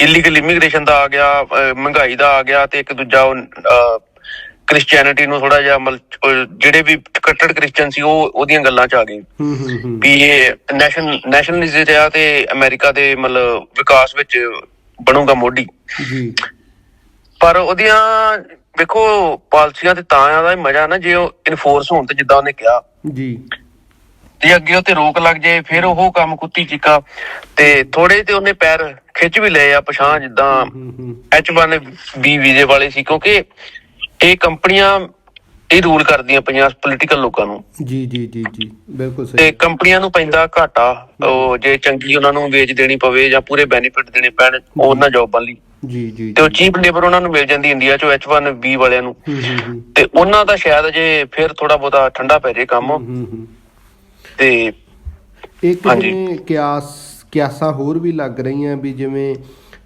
ਇਲੀਗਲ ਇਮੀਗ੍ਰੇਸ਼ਨ ਦਾ ਆ ਗਿਆ ਮਹਿੰਗਾਈ ਦਾ ਆ ਗਿਆ ਤੇ ਇੱਕ ਦੂਜਾ ਕ੍ਰਿਸਚੀਅਨਿਟੀ ਨੂੰ ਥੋੜਾ ਜਿਹਾ ਜਿਹੜੇ ਵੀ ਕੱਟੜ ਕ੍ਰਿਸਚੀਅਨ ਸੀ ਉਹ ਉਹਦੀਆਂ ਗੱਲਾਂ ਚ ਆ ਗਏ। ਵੀ ਇਹ ਨੈਸ਼ਨ ਨੈਸ਼ਨਲਿਜ਼ਮ ਆ ਤੇ ਅਮਰੀਕਾ ਦੇ ਮਤਲਬ ਵਿਕਾਸ ਵਿੱਚ ਬਣੂਗਾ ਮੋਢੀ। ਜੀ ਪਰ ਉਹਦੀਆਂ ਵੇਖੋ ਪਾਲਿਸੀਆਂ ਤੇ ਤਾਂ ਆਦਾ ਮਜ਼ਾ ਨਾ ਜੇ ਉਹ ਇਨਫੋਰਸ ਹੋਣ ਤੇ ਜਿੱਦਾਂ ਉਹਨੇ ਕਿਹਾ। ਜੀ। ਤੇ ਅੱਗੇ ਉਹ ਤੇ ਰੋਕ ਲੱਗ ਜਾਏ ਫਿਰ ਉਹ ਕੰਮ ਕੁੱਤੀ ਚਿੱਕਾ। ਤੇ ਥੋੜੇ ਤੇ ਉਹਨੇ ਪੈਰ ਖਿੱਚ ਵੀ ਲਏ ਆ ਪਛਾਂ ਜਿੱਦਾਂ ਹੂੰ ਹੂੰ H1 B ਵੀਜ਼ੇ ਵਾਲੇ ਸੀ ਕਿਉਂਕਿ ਇਹ ਕੰਪਨੀਆਂ ਇਹ ਰੂਲ ਕਰਦੀਆਂ ਪਈਆਂ ਪੋਲੀਟੀਕਲ ਲੋਕਾਂ ਨੂੰ। ਜੀ ਜੀ ਜੀ ਜੀ ਬਿਲਕੁਲ ਤੇ ਸਹੀ ਕੰਪਨੀਆਂ ਨੂੰ ਪੈਂਦਾ ਘਾਟਾ ਉਹ ਜੇ ਚੰਗੀ ਉਹਨਾਂ ਨੂੰ ਵੇਚ ਦੇਣੀ ਪਵੇ ਜਾਂ ਪੂਰੇ ਬੈਨੀਫਿਟ ਦੇਣੇ ਪੈਣ ਉਹਨਾਂ ਜੌਬਾਂ ਲਈ ਜੀ ਜੀ ਤੇ ਉਹ ਚੀਪ ਲੇਬਰ ਉਹਨਾਂ ਨੂੰ ਮਿਲ ਜਾਂਦੀ ਇੰਡੀਆ ਚੋਂ H1B ਵਾਲਿਆਂ ਨੂੰ। ਤੇ ਉਹਨਾਂ ਦਾ ਸ਼ਾਇਦ ਜੇ ਫਿਰ ਥੋੜਾ ਬਹੁਤਾ ਠੰਡਾ ਪੈ ਜੇ ਕੰਮ। ਤੇ। ਜਿਵੇਂ ਕਿਆਸ ਕਿਆਸਾਂ ਹੋਰ ਵੀ ਲੱਗ ਰਹੀਆਂ ਵੀ ਜਿਵੇਂ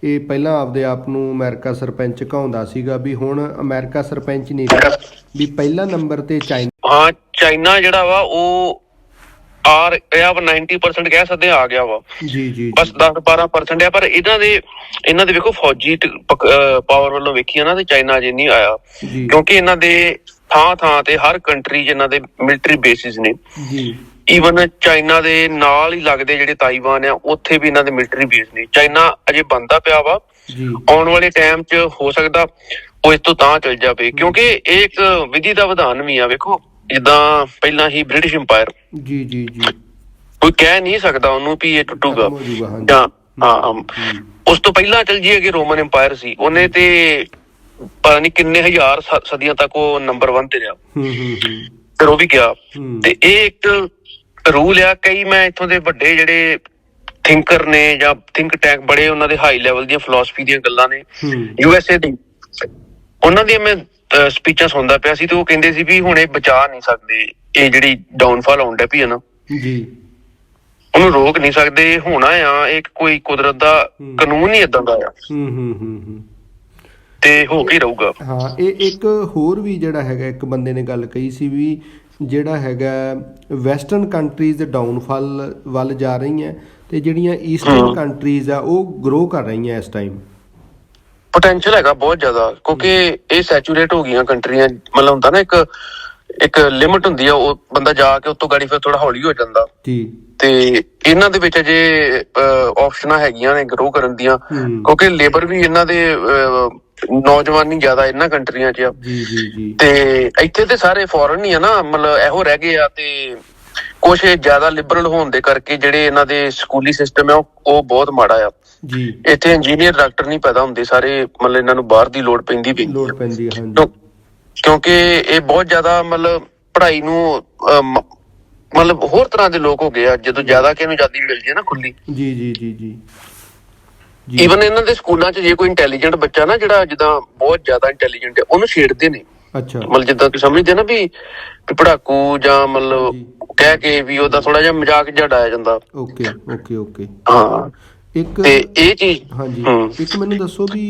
ਇਹ ਪਹਿਲਾਂ ਆਪਦੇ ਆਪ ਨੂੰ ਅਮਰੀਕਾ ਸਰਪੰਚ ਕਹਾਉਂਦਾ ਸੀਗਾ ਵੀ ਹੁਣ ਅਮਰੀਕਾ ਸਰਪੰਚ ਨਹੀਂ ਰਿਹਾ ਵੀ ਪਹਿਲਾ ਨੰਬਰ ਤੇ ਚਾਈਨਾ ਹਾਂ ਚਾਈਨਾ ਜਿਹੜਾ ਵਾ ਉਹ ਆਰ ਇਹ 90% ਕਹਿ ਸਕਦੇ ਆ, ਆ ਗਿਆ ਵਾ। ਜੀ ਜੀ ਬਸ 10 12% ਆ ਪਰ ਇਹਨਾਂ ਦੇ ਇਹਨਾਂ ਦੇ ਵੇਖੋ ਫੌਜੀ ਪਾਵਰ ਵੱਲੋਂ ਵੇਖੀਏ ਨਾ ਤੇ ਚਾਈਨਾ ਅਜੇ ਨਹੀਂ ਆਇਆ। ਜੀ। ਕਿਉਂਕਿ ਇਹਨਾਂ ਦੇ ਥਾਂ ਥਾਂ ਤੇ ਹਰ ਕੰਟਰੀ 'ਚ ਇਹਨਾਂ ਦੇ ਮਿਲਟਰੀ ਬੇਸਿਸ ਨੇ। ਜੀ। ਈਵਨ ਚਾਈਨਾ ਦੇ ਨਾਲ ਹੀ ਲੱਗਦੇ ਜਿਹੜੇ ਤਾਈਵਾਨ ਆ ਉੱਥੇ ਵੀ ਇਹਨਾਂ ਦੇ ਮਿਲਟਰੀ ਬੇਸ ਨੇ। ਚਾਈਨਾ ਅਜੇ ਬੰਦਾ ਪਿਆ ਵਾ। ਜੀ। ਆਉਣ ਵਾਲੇ ਟਾਈਮ 'ਚ ਹੋ ਸਕਦਾ ਉਹ ਇਸ ਤੋਂ ਤਾਂ ਚਲ ਜਾਵੇ। ਕਿਉਂਕਿ ਇਹ ਇੱਕ ਵਿਧੀ ਦਾ ਵਿਧਾਨ ਵੀ ਆ ਵੇਖੋ ਜਿੱਦਾਂ ਪਹਿਲਾਂ ਹੀ ਬ੍ਰਿਟਿਸ਼ ਇੰਪਾਇਰ ਜੀ ਜੀ ਜੀ। ਕੋਈ ਕਹਿ ਨਹੀਂ ਸਕਦਾ ਉਹਨੂੰ ਵੀ ਇਹ ਟੁੱਟੂਗਾ। ਜਾਂ ਹਾਂ ਉਸ ਤੋਂ ਪਹਿਲਾਂ ਚਲ ਜੀਏ ਕਿ ਰੋਮਨ ਇੰਪਾਇਰ ਸੀ। ਉਹਨੇ ਤੇ ਪਤਾ ਨਹੀਂ ਕਿੰਨੇ ਹਜ਼ਾਰ ਸਦੀਆਂ ਤੱਕ ਉਹ ਨੰਬਰ 1 ਤੇ ਰਿਹਾ। ਹੂੰ ਹੂੰ ਹੂੰ। ਫਿਰ ਉਹ ਵੀ ਗਿਆ। ਤੇ ਇਹ ਇੱਕ ਰੂਲ ਆ ਕਈ ਮੈਂ ਇੱਥੋਂ ਦੇ ਵੱਡੇ ਜਿਹੜੇ ਥਿੰਕਰ ਨੇ ਜਾਂ ਥਿੰਕ ਟੈਂਕ ਬੜੇ ਉਹਨਾਂ ਦੇ ਹਾਈ ਲੈਵਲ ਦੀਆਂ ਫਿਲਾਸਫੀ ਦੀਆਂ ਗੱਲਾਂ ਨੇ। ਯੂ ਐਸ ਏ ਦੀ। ਉਹਨਾਂ ਦੀਆਂ ਮੈਂ ਸਪੀਚਾਂ ਸੁਣਦਾ ਪਿਆ ਸੀ ਤੇ ਉਹ ਕਹਿੰਦੇ ਸੀ ਵੀ ਹੁਣ ਇਹ ਬਚਾ ਨਹੀਂ ਸਕਦੇ। ਇਹ ਜਿਹੜੀ ਡਾਊਨਫਾਲ ਆਉਣ ਡੈ ਪਈ ਹੈ ਨਾ। ਜੀ। ਉਹਨੂੰ ਰੋਕ ਨਹੀਂ ਸਕਦੇ ਹੋਣਾ ਆ ਇੱਕ ਕੋਈ ਕੁਦਰਤ ਦਾ। ਕਾਨੂੰਨ ਹੀ ਇਦਾਂ ਦਾ ਆ। ਹੂੰ ਹੂੰ ਹੂੰ ਤੇ ਹੋ ਕੇ ਰਹੂਗਾ। ਹਾਂ ਇਹ ਇੱਕ ਹੋਰ ਵੀ ਜਿਹੜਾ ਹੈਗਾ ਇੱਕ ਬੰਦੇ ਨੇ ਗੱਲ ਕਹੀ ਸੀ ਵੀ ਜਿਹੜਾ ਹੈਗਾ ਵੈਸਟਰਨ ਕੰਟਰੀਜ਼ ਦੇ ਡਾਊਨਫਾਲ ਵੱਲ ਜਾ ਰਹੀਆਂ ਤੇ ਜਿਹੜੀਆਂ ਈਸਟਰਨ। ਕੰਟਰੀਜ਼ ਆ ਉਹ ਗਰੋ ਕਰ ਰਹੀਆਂ ਇਸ ਟਾਈਮ ਪੋਟੈਂਸ਼ੀਅਲ ਹੈਗਾ ਬਹੁਤ ਜ਼ਿਆਦਾ ਕਿਉਂਕਿ ਇਹ ਸੈਚੂਰੇਟ ਹੋ ਗਈਆਂ ਕੰਟਰੀਆਂ ਮਤਲਬ ਹੁੰਦਾ ਨਾ ਇੱਕ ਇੱਕ ਲਿਮਟ ਹੁੰਦੀ ਆ ਉਹ ਬੰਦਾ ਜਾ ਕੇ ਉਤੋਂ ਗਾੜੀ ਫਿਰ ਥੋੜਾ ਹੌਲੀ ਹੋ ਜਾਂਦਾ ਜੀ ਤੇ ਇਹਨਾਂ ਦੇ ਵਿੱਚ ਅਜੇ ਆਪਸ਼ਨਾਂ ਹੈਗੀਆਂ ਨੇ ਗਰੋ ਕਰਨ ਦੀਆਂ। ਕਿਉਂਕਿ ਲੇਬਰ ਵੀ ਇਹਨਾਂ ਦੇ ਨੌਜਵਾਨੀ ਜ਼ਿਆਦਾ ਇਹਨਾਂ ਕੰਟਰੀਆਂ 'ਚ ਆ। ਜੀ ਜੀ ਜੀ। ਤੇ ਇੱਥੇ ਤੇ ਸਾਰੇ ਫੋਰਨ ਹੀ ਆ ਨਾ ਮਤਲਬ ਇਹੋ ਰਹਿ ਗਏ ਆ ਤੇ ਕੁਝ ਜ਼ਿਆਦਾ ਲਿਬਰਲ ਹੋਣ ਦੇ ਕਰਕੇ ਜਿਹੜੇ ਇਹਨਾਂ ਦੇ ਸਕੂਲੀ ਸਿਸਟਮ ਹੈ ਉਹ ਬਹੁਤ ਮਾੜਾ ਆ। ਜੀ। ਇੱਥੇ ਇੰਜੀਨੀਅਰ ਡਾਕਟਰ ਨਹੀਂ ਪੈਦਾ ਹੁੰਦੇ ਸਾਰੇ ਮਤਲਬ ਇਹਨਾਂ ਨੂੰ ਬਾਹਰ ਦੀ ਲੋੜ ਪੈਂਦੀ ਪਈ ਲੋੜ ਪੈਂਦੀ ਹੈ ਹਾਂਜੀ। ਕਿਉਂ- ਕਿਉਂਕਿ ਇਹ ਬਹੁਤ ਜ਼ਿਆਦਾ ਮਤਲਬ ਪੜ੍ਹਾਈ ਨੂੰ ਮਤਲਬ ਹੋਰ ਤਰ੍ਹਾਂ ਦੇ ਲੋਕ ਹੋ ਗਏ ਆ ਜਦੋਂ ਜ਼ਿਆਦਾ ਕਿ ਇਹਨੂੰ ਆਜ਼ਾਦੀ ਮਿਲ ਜੇ ਨਾ ਖੁੱਲੀ। ਜੀ ਜੀ ਜੀ ਜੀ। ਈਵਨ ਇਹਨਾਂ ਦੇ ਸਕੂਲਾਂ 'ਚ ਜੇ ਕੋਈ ਇੰਟੈਲੀਜੈਂਟ ਬੱਚਾ ਨਾ ਜਿਹੜਾ ਜਿੱਦਾਂ ਬਹੁਤ ਜ਼ਿਆਦਾ ਇੰਟੈਲੀਜੈਂਟ ਹੈ ਉਹਨੂੰ ਛੇੜਦੇ ਨੇ। ਅੱਛਾ। ਮਤਲਬ ਜਿੱਦਾਂ ਤੁਸੀਂ ਸਮਝਦੇ ਨਾ ਵੀ ਪੜਾਕੂ ਜਾਂ ਮਤਲਬ। ਕਹਿ ਕੇ ਵੀ ਉਹਦਾ ਥੋੜਾ ਜਿਹਾ ਮਜ਼ਾਕ ਜਿਹਾ ਡਾਇਆ ਜਾਂਦਾ। Okay okay okay. ਹਾਂ। ਇੱਕ ਤੇ ਇਹ ਚੀਜ਼ ਹਾਂਜੀ। ਇੱਕ ਮੈਨੂੰ ਦੱਸੋ ਵੀ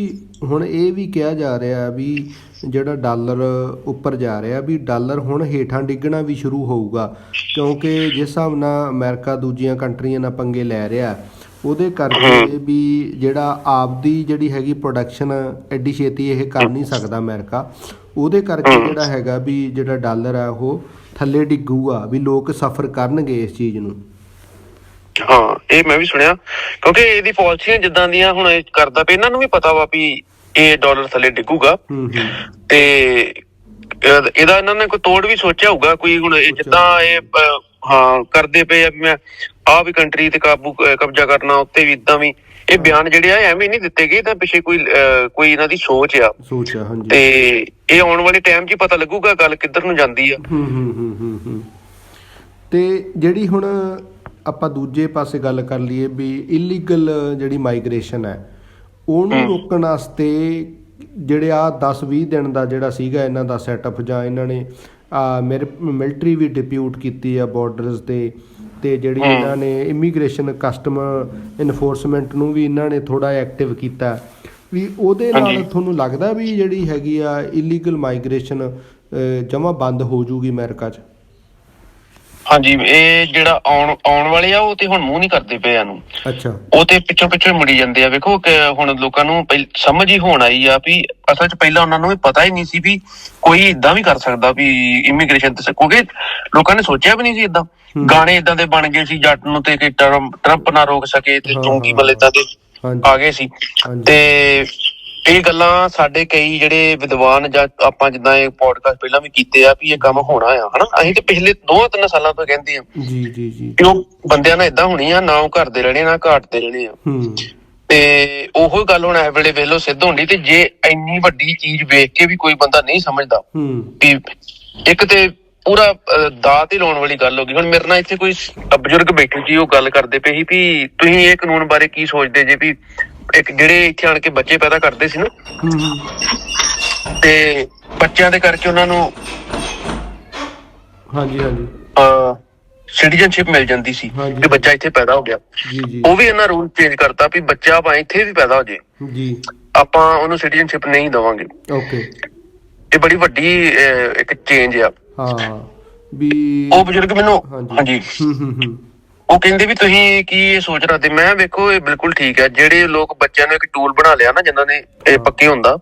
ਹੁਣ ਇਹ ਵੀ ਕਿਹਾ ਜਾ ਰਿਹਾ ਵੀ ਜਿਹੜਾ ਡਾਲਰ ਉੱਪਰ ਜਾ ਰਿਹਾ ਵੀ ਡਾਲਰ ਹੁਣ ਹੇਠਾਂ ਡਿੱਗਣਾ ਵੀ ਸ਼ੁਰੂ ਹੋਊਗਾ। ਕਿਉਂਕਿ ਜਿਸ ਹਿਸਾਬ ਨਾਲ ਅਮਰੀਕਾ ਦੂਜੀਆਂ ਕੰਟਰੀਆਂ ਨਾਲ ਪੰਗੇ ਲੈ ਰਿਹਾ ਉਹਦੇ ਕਰਕੇ ਵੀ ਜਿਹੜਾ ਆਪਦੀ ਜਿਹੜੀ ਹੈਗੀ ਪ੍ਰੋਡਕਸ਼ਨ ਐਡੀ ਛੇਤੀ ਇਹ ਕਰ ਨਹੀਂ ਸਕਦਾ ਅਮਰੀਕਾ। ਉਹਦੇ ਕਰਕੇ ਜਿਹੜਾ ਹੈਗਾ ਵੀ ਜਿਹੜਾ ਡਾਲਰ ਆ ਉਹ ਥੱਲੇ ਡਿੱਗੂਗਾ ਵੀ ਲੋਕ ਸਫਰ ਕਰਨਗੇ ਇਸ ਚੀਜ਼ ਨੂੰ। ਹਾਂ ਇਹ ਮੈਂ ਵੀ ਸੁਣਿਆ। ਕਿਉਂਕਿ ਇਹਦੀ ਪਾਲਿਸੀਆਂ ਜਿੱਦਾਂ ਦੀਆਂ ਹੁਣ ਇਹ ਕਰਦਾ ਪਿਆ ਇਹਨਾਂ ਨੂੰ ਵੀ ਪਤਾ ਵਾ ਵੀ ਇਹ ਡਾਲਰ ਥੱਲੇ ਡਿੱਗੂਗਾ। ਤੇ ਇਹ- ਇਹਦਾ ਇਹਨਾਂ ਨੇ ਕੋਈ ਤੋੜ ਵੀ ਸੋਚਿਆ ਹੋਊਗਾ ਕੋਈ ਹੁਣ ਇਹ ਜਿੱਦਾਂ ਇਹ ਹਾਂ ਕਰਦੇ ਪਏ ਮੈਂ ਆਹ ਵੀ ਕੰਟਰੀ ਤੇ ਕਾਬੂ ਕਬਜ਼ਾ ਕਰਨਾ ਉੱਤੇ ਵੀ ਇਦਾਂ ਵੀ ਇਹ ਬਿਆਨ ਜਿਹੜੇ ਆ ਐਵੇਂ ਨਹੀਂ ਦਿੱਤੇ ਗਏ ਤਾਂ ਪਿੱਛੇ ਕੋਈ ਕੋਈ ਇਹਨਾਂ ਦੀ ਸੋਚ ਆ। ਸੋਚਿਆ ਹਾਂਜੀ। ਤੇ ਇਹ ਆਉਣ ਵਾਲੇ ਟਾਈਮ 'ਚ ਹੀ ਪਤਾ ਲੱਗੂਗਾ ਗੱਲ ਕਿੱਧਰ ਨੂੰ ਜਾਂਦੀ ਆ। ਹੂੰ ਹੂੰ ਹੂੰ ਹੂੰ ਤੇ ਜਿਹੜੀ ਹੁਣ ਆਪਾਂ ਦੂਜੇ ਪਾਸੇ ਗੱਲ ਕਰ ਲਈਏ ਵੀ ਇਲੀਗਲ ਜਿਹੜੀ ਮਾਈਗ੍ਰੇਸ਼ਨ ਹੈ ਉਹਨੂੰ ਰੋਕਣ ਵਾਸਤੇ ਜਿਹੜੇ ਆ 10-20 ਦਿਨ ਦਾ ਜਿਹੜਾ ਸੀਗਾ ਇਹਨਾਂ ਦਾ ਸੈਟਅਪ ਜਾਂ ਇਹਨਾਂ ਨੇ ਆ ਮਿਲਟਰੀ ਵੀ ਡਿਪਿਊਟ ਕੀਤੀ ਆ ਬਾਰਡਰਸ ਤੇ ਤੇ ਜਿਹੜੀ ਇਹਨਾਂ ਨੇ ਇਮੀਗ੍ਰੇਸ਼ਨ ਕਸਟਮ ਇਨਫੋਰਸਮੈਂਟ ਨੂੰ ਵੀ ਇਹਨਾਂ ਨੇ ਥੋੜਾ ਐਕਟਿਵ ਕੀਤਾ। ਵੀ ਉਹਦੇ ਨਾਲ। ਤੁਹਾਨੂੰ ਲੱਗਦਾ ਵੀ ਜਿਹੜੀ ਹੈਗੀ ਆ ਇਲੀਗਲ ਮਾਈਗ੍ਰੇਸ਼ਨ ਜਮਾ ਬੰਦ ਹੋ ਜੂਗੀ ਅਮਰੀਕਾ 'ਚ? ਹਾਂਜੀ ਇਹ ਜਿਹੜਾ ਆਉਣ ਆਉਣ ਵਾਲੇ ਆ ਉਹ ਤੇ ਹੁਣ ਮੂੰਹ ਨਹੀਂ ਕਰਦੇ ਪਏ ਇਹਨੂੰ। ਅੱਛਾ। ਉਹ ਤੇ ਪਿੱਛੋਂ ਪਿੱਛੋਂ ਮੁੜੀ ਜਾਂਦੇ ਆ। ਵੇਖੋ ਕਿ ਹੁਣ ਲੋਕਾਂ ਨੂੰ ਪਹਿਲ- ਸਮਝ ਹੀ ਹੋਣ ਆਈ ਆ ਵੀ ਅਸਲ 'ਚ ਪਹਿਲਾਂ ਉਹਨਾਂ ਨੂੰ ਵੀ ਪਤਾ ਹੀ ਨਹੀਂ ਸੀ ਵੀ ਕੋਈ ਇਦਾਂ ਵੀ ਕਰ ਸਕਦਾ ਵੀ ਇਮੀਗ੍ਰੇਸ਼ਨ ਤੇ ਕਿਉਂਕਿ ਲੋਕਾਂ ਨੇ ਸੋਚਿਆ ਵੀ ਨਹੀਂ ਸੀ ਇਦਾਂ। ਗਾਣੇ ਇਦਾਂ ਦੇ ਬਣ ਗਏ ਸੀ ਜੱਟ ਨੂੰ ਤੇ ਕਿ ਟਰੰਪ ਟਰੰਪ ਨਾ ਰੋਕ ਸਕੇ ਤੇ ਹਾਂ, ਚੌਂਕੀ ਹਾਂ, ਮੱਲੇ ਇਦਾਂ ਦੇ ਹਾਂਜੀ। ਆ ਗਏ ਸੀ। ਹਾਂਜੀ। ਤੇ ਇਹ ਗੱਲਾਂ ਸਾਡੇ ਕਈ ਜਿਹੜੇ ਵਿਦਵਾਨ ਜਾਂ ਆਪਾਂ ਜਿੱਦਾਂ ਇਹ ਪੋਡਕਾਸਟ ਪਹਿਲਾਂ ਵੀ ਕੀਤੇ ਆ ਵੀ ਇਹ ਕੰਮ ਹੋਣਾ ਆ ਹਨਾ? ਅਸੀਂ ਤੇ ਪਿਛਲੇ 2-3 ਸਾਲਾਂ ਤੋਂ ਕਹਿੰਦੇ ਆ ਜੀ ਜੀ ਜੀ। ਕਿ ਉਹ ਬੰਦਿਆਂ ਨਾਲ ਇਦਾਂ ਹੋਣੀ ਆ ਨਾ ਉਹ ਘਰ ਦੇ ਰਹਿਣੇ ਨਾ ਘਾਟ ਦੇ ਰਹਿਣੇ ਆ। ਹੂੰ। ਤੇ ਉਹੋ ਗੱਲ ਹੁਣ ਇਸ ਵੇਲੇ ਵੇਲੋ ਸਿੱਧ ਹੁੰਦੀ ਤੇ ਜੇ ਇੰਨੀ ਵੱਡੀ ਚੀਜ਼ ਵੇਖ ਕੇ ਵੀ ਕੋਈ ਬੰਦਾ ਨਹੀਂ ਸਮਝਦਾ ਹੂੰ। ਵੀ ਇੱਕ ਤੇ ਪੂਰਾ ਅਹ, ਦਾਅ ਤੇ ਲਾਉਣ ਵਾਲੀ ਗੱਲ ਹੋ ਗਈ। ਹੁਣ ਮੇਰੇ ਨਾਲ ਇੱਥੇ ਕੋਈ ਬਜ਼ੁਰਗ ਬੈਠੇ ਸੀ ਉਹ ਗੱਲ ਕਰਦੇ ਪਏ ਸੀ ਵੀ ਤੁਸੀਂ ਇਹ ਕਾਨੂੰਨ ਬਾਰੇ ਕੀ ਸੋਚਦੇ ਜੇ ਵੀ ਇੱਕ ਜਿਹੜੇ ਇੱਥੇ ਆਣ ਕੇ ਬੱਚੇ ਪੈਦਾ ਕਰਦੇ ਸੀ ਨਾ। ਤੇ ਬੱਚਿਆਂ ਦੇ ਕਰਕੇ ਉਹਨਾਂ ਨੂੰ ਹਾਂਜੀ ਹਾਂਜੀ। ਸਿਟੀਜ਼ਨਸ਼ਿਪ ਮਿਲ ਜਾਂਦੀ ਸੀ ਹਾਂਜੀ। ਕਿ ਬੱਚਾ ਇੱਥੇ ਪੈਦਾ ਹੋ ਗਿਆ। ਜੀ ਜੀ। ਉਹ ਵੀ ਇਹਨਾਂ ਰੂਲ ਚੇਂਜ ਕਰਤਾ ਵੀ ਬੱਚਾ ਭਾਵੇਂ ਇੱਥੇ ਵੀ ਪੈਦਾ ਹੋ ਜੇ। ਜੀ। ਆਪਾਂ ਉਹਨੂੰ ਸਿਟੀਜ਼ਨਸ਼ਿਪ ਨਹੀਂ ਦਵਾਂਗੇ। ਓਕੇ। ਇਹ ਬੜੀ ਵੱਡੀ ਅਹ, ਇੱਕ ਚੇਂਜ ਆ। ਹਾਂ ਵੀ ਉਹ ਬਜ਼ੁਰਗ ਮੈਨੂੰ ਹਾਂਜੀ। ਹਾਂਜੀ। ਹੂੰ ਹੂੰ ਹੂੰ। ਉਹ ਕਹਿੰਦੇ ਵੀ ਤੁਸੀਂ ਕੀ ਇਹ ਸੋਚ ਰਹੇ ਤੇ ਮੈਂ ਵੇਖੋ ਇਹ ਬਿਲਕੁਲ ਠੀਕ ਹੈ। ਜਿਹੜੇ ਲੋਕ ਬੱਚਿਆਂ ਨੂੰ ਇੱਕ ਟੂਲ ਬਣਾ ਲਿਆ ਨਾ ਜਿਨ੍ਹਾਂ ਨੇ ਇਹ ਪੱਕੇ ਹੁੰਦਾ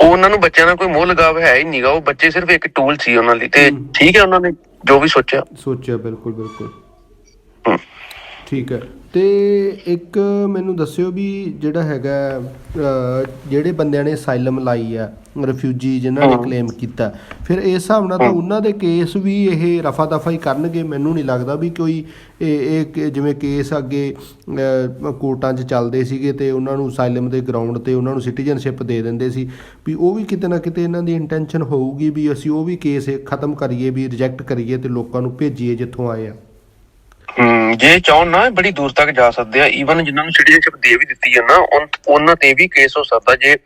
ਉਹਨਾਂ ਨੂੰ ਬੱਚਿਆਂ ਨਾਲ ਕੋਈ ਮੋਹ ਲਗਾਵ ਹੈ ਹੀ ਨਹੀਂਗਾ ਉਹ ਬੱਚੇ ਸਿਰਫ ਇੱਕ ਟੂਲ ਸੀ ਉਹਨਾਂ ਲਈ ਤੇ। ਠੀਕ ਹੈ ਉਹਨਾਂ ਨੇ ਜੋ ਵੀ ਸੋਚਿਆ। ਸੋਚਿਆ ਬਿਲਕੁਲ ਬਿਲਕੁਲ। ਠੀਕ ਹੈ। ਤੇ ਇੱਕ ਮੈਨੂੰ ਦੱਸਿਓ ਵੀ ਜਿਹੜਾ ਹੈਗਾ ਜਿਹੜੇ ਬੰਦਿਆਂ ਨੇ ਅਸਾਈਲਮ ਲਾਈ ਆ ਰਿਫਿਊਜੀ ਜਿਨ੍ਹਾਂ ਨੇ। ਕਲੇਮ ਕੀਤਾ ਫਿਰ ਇਸ ਹਿਸਾਬ ਨਾਲ ਤਾਂ। ਉਹਨਾਂ ਦੇ ਕੇਸ ਵੀ ਇਹ ਰਫਾ ਦਫਾ ਹੀ ਕਰਨਗੇ ਮੈਨੂੰ ਨਹੀਂ ਲੱਗਦਾ ਵੀ ਕੋਈ ਇਹ ਇਹ ਜਿਵੇਂ ਕੇਸ ਅੱਗੇ ਕੋਰਟਾਂ 'ਚ ਚੱਲਦੇ ਸੀਗੇ ਤੇ ਉਹਨਾਂ ਨੂੰ ਅਸਾਈਲਮ ਦੇ ਗਰਾਊਂਡ ਤੇ ਉਹਨਾਂ ਨੂੰ ਸਿਟੀਜ਼ਨਸ਼ਿਪ ਦੇ ਦਿੰਦੇ ਸੀ ਵੀ ਉਹ ਵੀ ਕਿਤੇ ਨਾ ਕਿਤੇ ਇਹਨਾਂ ਦੀ ਇੰਟੈਂਸ਼ਨ ਹੋਊਗੀ ਵੀ ਅਸੀਂ ਉਹ ਵੀ ਕੇਸ ਖਤਮ ਕਰੀਏ ਵੀ ਰਿਜੈਕਟ ਕਰੀਏ ਤੇ ਲੋਕਾਂ ਨੂੰ ਭੇਜੀਏ ਜਿੱਥੋਂ ਆਏ ਆ ਜੇ ਚਾਹਣ ਨਾ, ਬੜੀ ਦੂਰ ਤੱਕ ਜਾ ਸਕਦੇ ਆ। ਈਵਨ ਜਿਨ੍ਹਾਂ ਨੂੰ ਸਿਟੀਜ਼ਨਸ਼ਿਪ ਦੇ ਵੀ ਦਿੱਤੀ ਹੈ ਨਾ ਉਹਨਾਂ ਤੇ ਵੀ ਕੇਸ ਹੋ ਸਕਦਾ। ਜੇ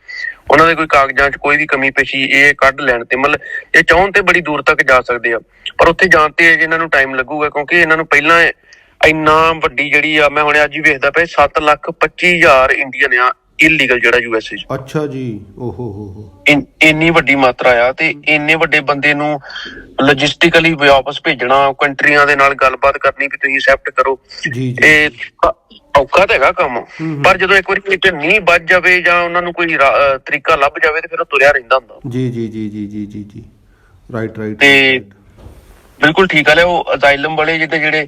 ਉਹਨਾਂ ਦੇ ਕੋਈ ਕਾਗਜ਼ਾਂ 'ਚ ਕੋਈ ਵੀ ਕਮੀ ਪੇਸ਼ੀ ਇਹ ਕੱਢ ਲੈਣ ਤੇ, ਮਤਲਬ ਇਹ ਚਾਹਣ ਤੇ ਬੜੀ ਦੂਰ ਤੱਕ ਜਾ ਸਕਦੇ ਆ। ਪਰ ਉੱਥੇ ਜਾਣ ਤੇ ਇਹਨਾਂ ਨੂੰ ਟਾਈਮ ਲੱਗੂਗਾ, ਕਿਉਂਕਿ ਇਹਨਾਂ ਨੂੰ ਪਹਿਲਾਂ ਇੰਨਾ ਵੱਡੀ ਜਿਹੜੀ ਆ, ਮੈਂ ਹੁਣ ਅੱਜ ਹੀ ਵੇਖਦਾ ਪਿਆ 7 ਲੱਖ 25 ਹਜ਼ਾਰ ਇੰਡੀਅਨ ਆ ਇਲੀਗਲ ਜਿਹੜਾ ਯੂਐਸਏ 'ਚ। ਅੱਛਾ ਜੀ ਓਹੋ ਹੋ ਹੋ। ਇਨ- ਇੰਨੀ ਵੱਡੀ ਮਾਤਰਾ ਆ ਤੇ ਇੰਨੇ ਵੱਡੇ ਬੰਦੇ ਨੂੰ ਲੌਜਿਸਟਿਕਲੀ ਵਾਪਸ ਭੇਜਣਾ ਕੰਟਰੀਆਂ ਦੇ ਨਾਲ ਗੱਲਬਾਤ ਕਰਨੀ ਵੀ ਤੁਸੀਂ ਐਕਸੈਪਟ ਕਰੋ। ਜੀ ਜੀ। ਇਹ ਔ- ਔਖਾ ਤਾਂ ਹੈਗਾ ਕੰਮ। ਪਰ ਜਦੋਂ ਇੱਕ ਵਾਰੀ ਕਿਤੇ ਨਹੀਂ ਵੱਜ ਜਾਵੇ ਜਾਂ ਉਹਨਾਂ ਨੂੰ ਕੋਈ ਰਾ- ਅਹ ਤਰੀਕਾ ਲੱਭ ਜਾਵੇ ਤੇ ਫਿਰ ਉਹ ਤੁਰਿਆ ਰਹਿੰਦਾ ਹੁੰਦਾ। ਜੀ ਜੀ ਜੀ ਜੀ ਜੀ ਜੀ। ਜੀ ਰਾਈਟ ਰਾਈਟ ਤੇ ਬਿਲਕੁਲ ਠੀਕ ਆ ਉਹ ਅਜ਼ਾਈਲਮ ਵਾਲੇ ਜਿਹੜੇ ਜਿਹੜੇ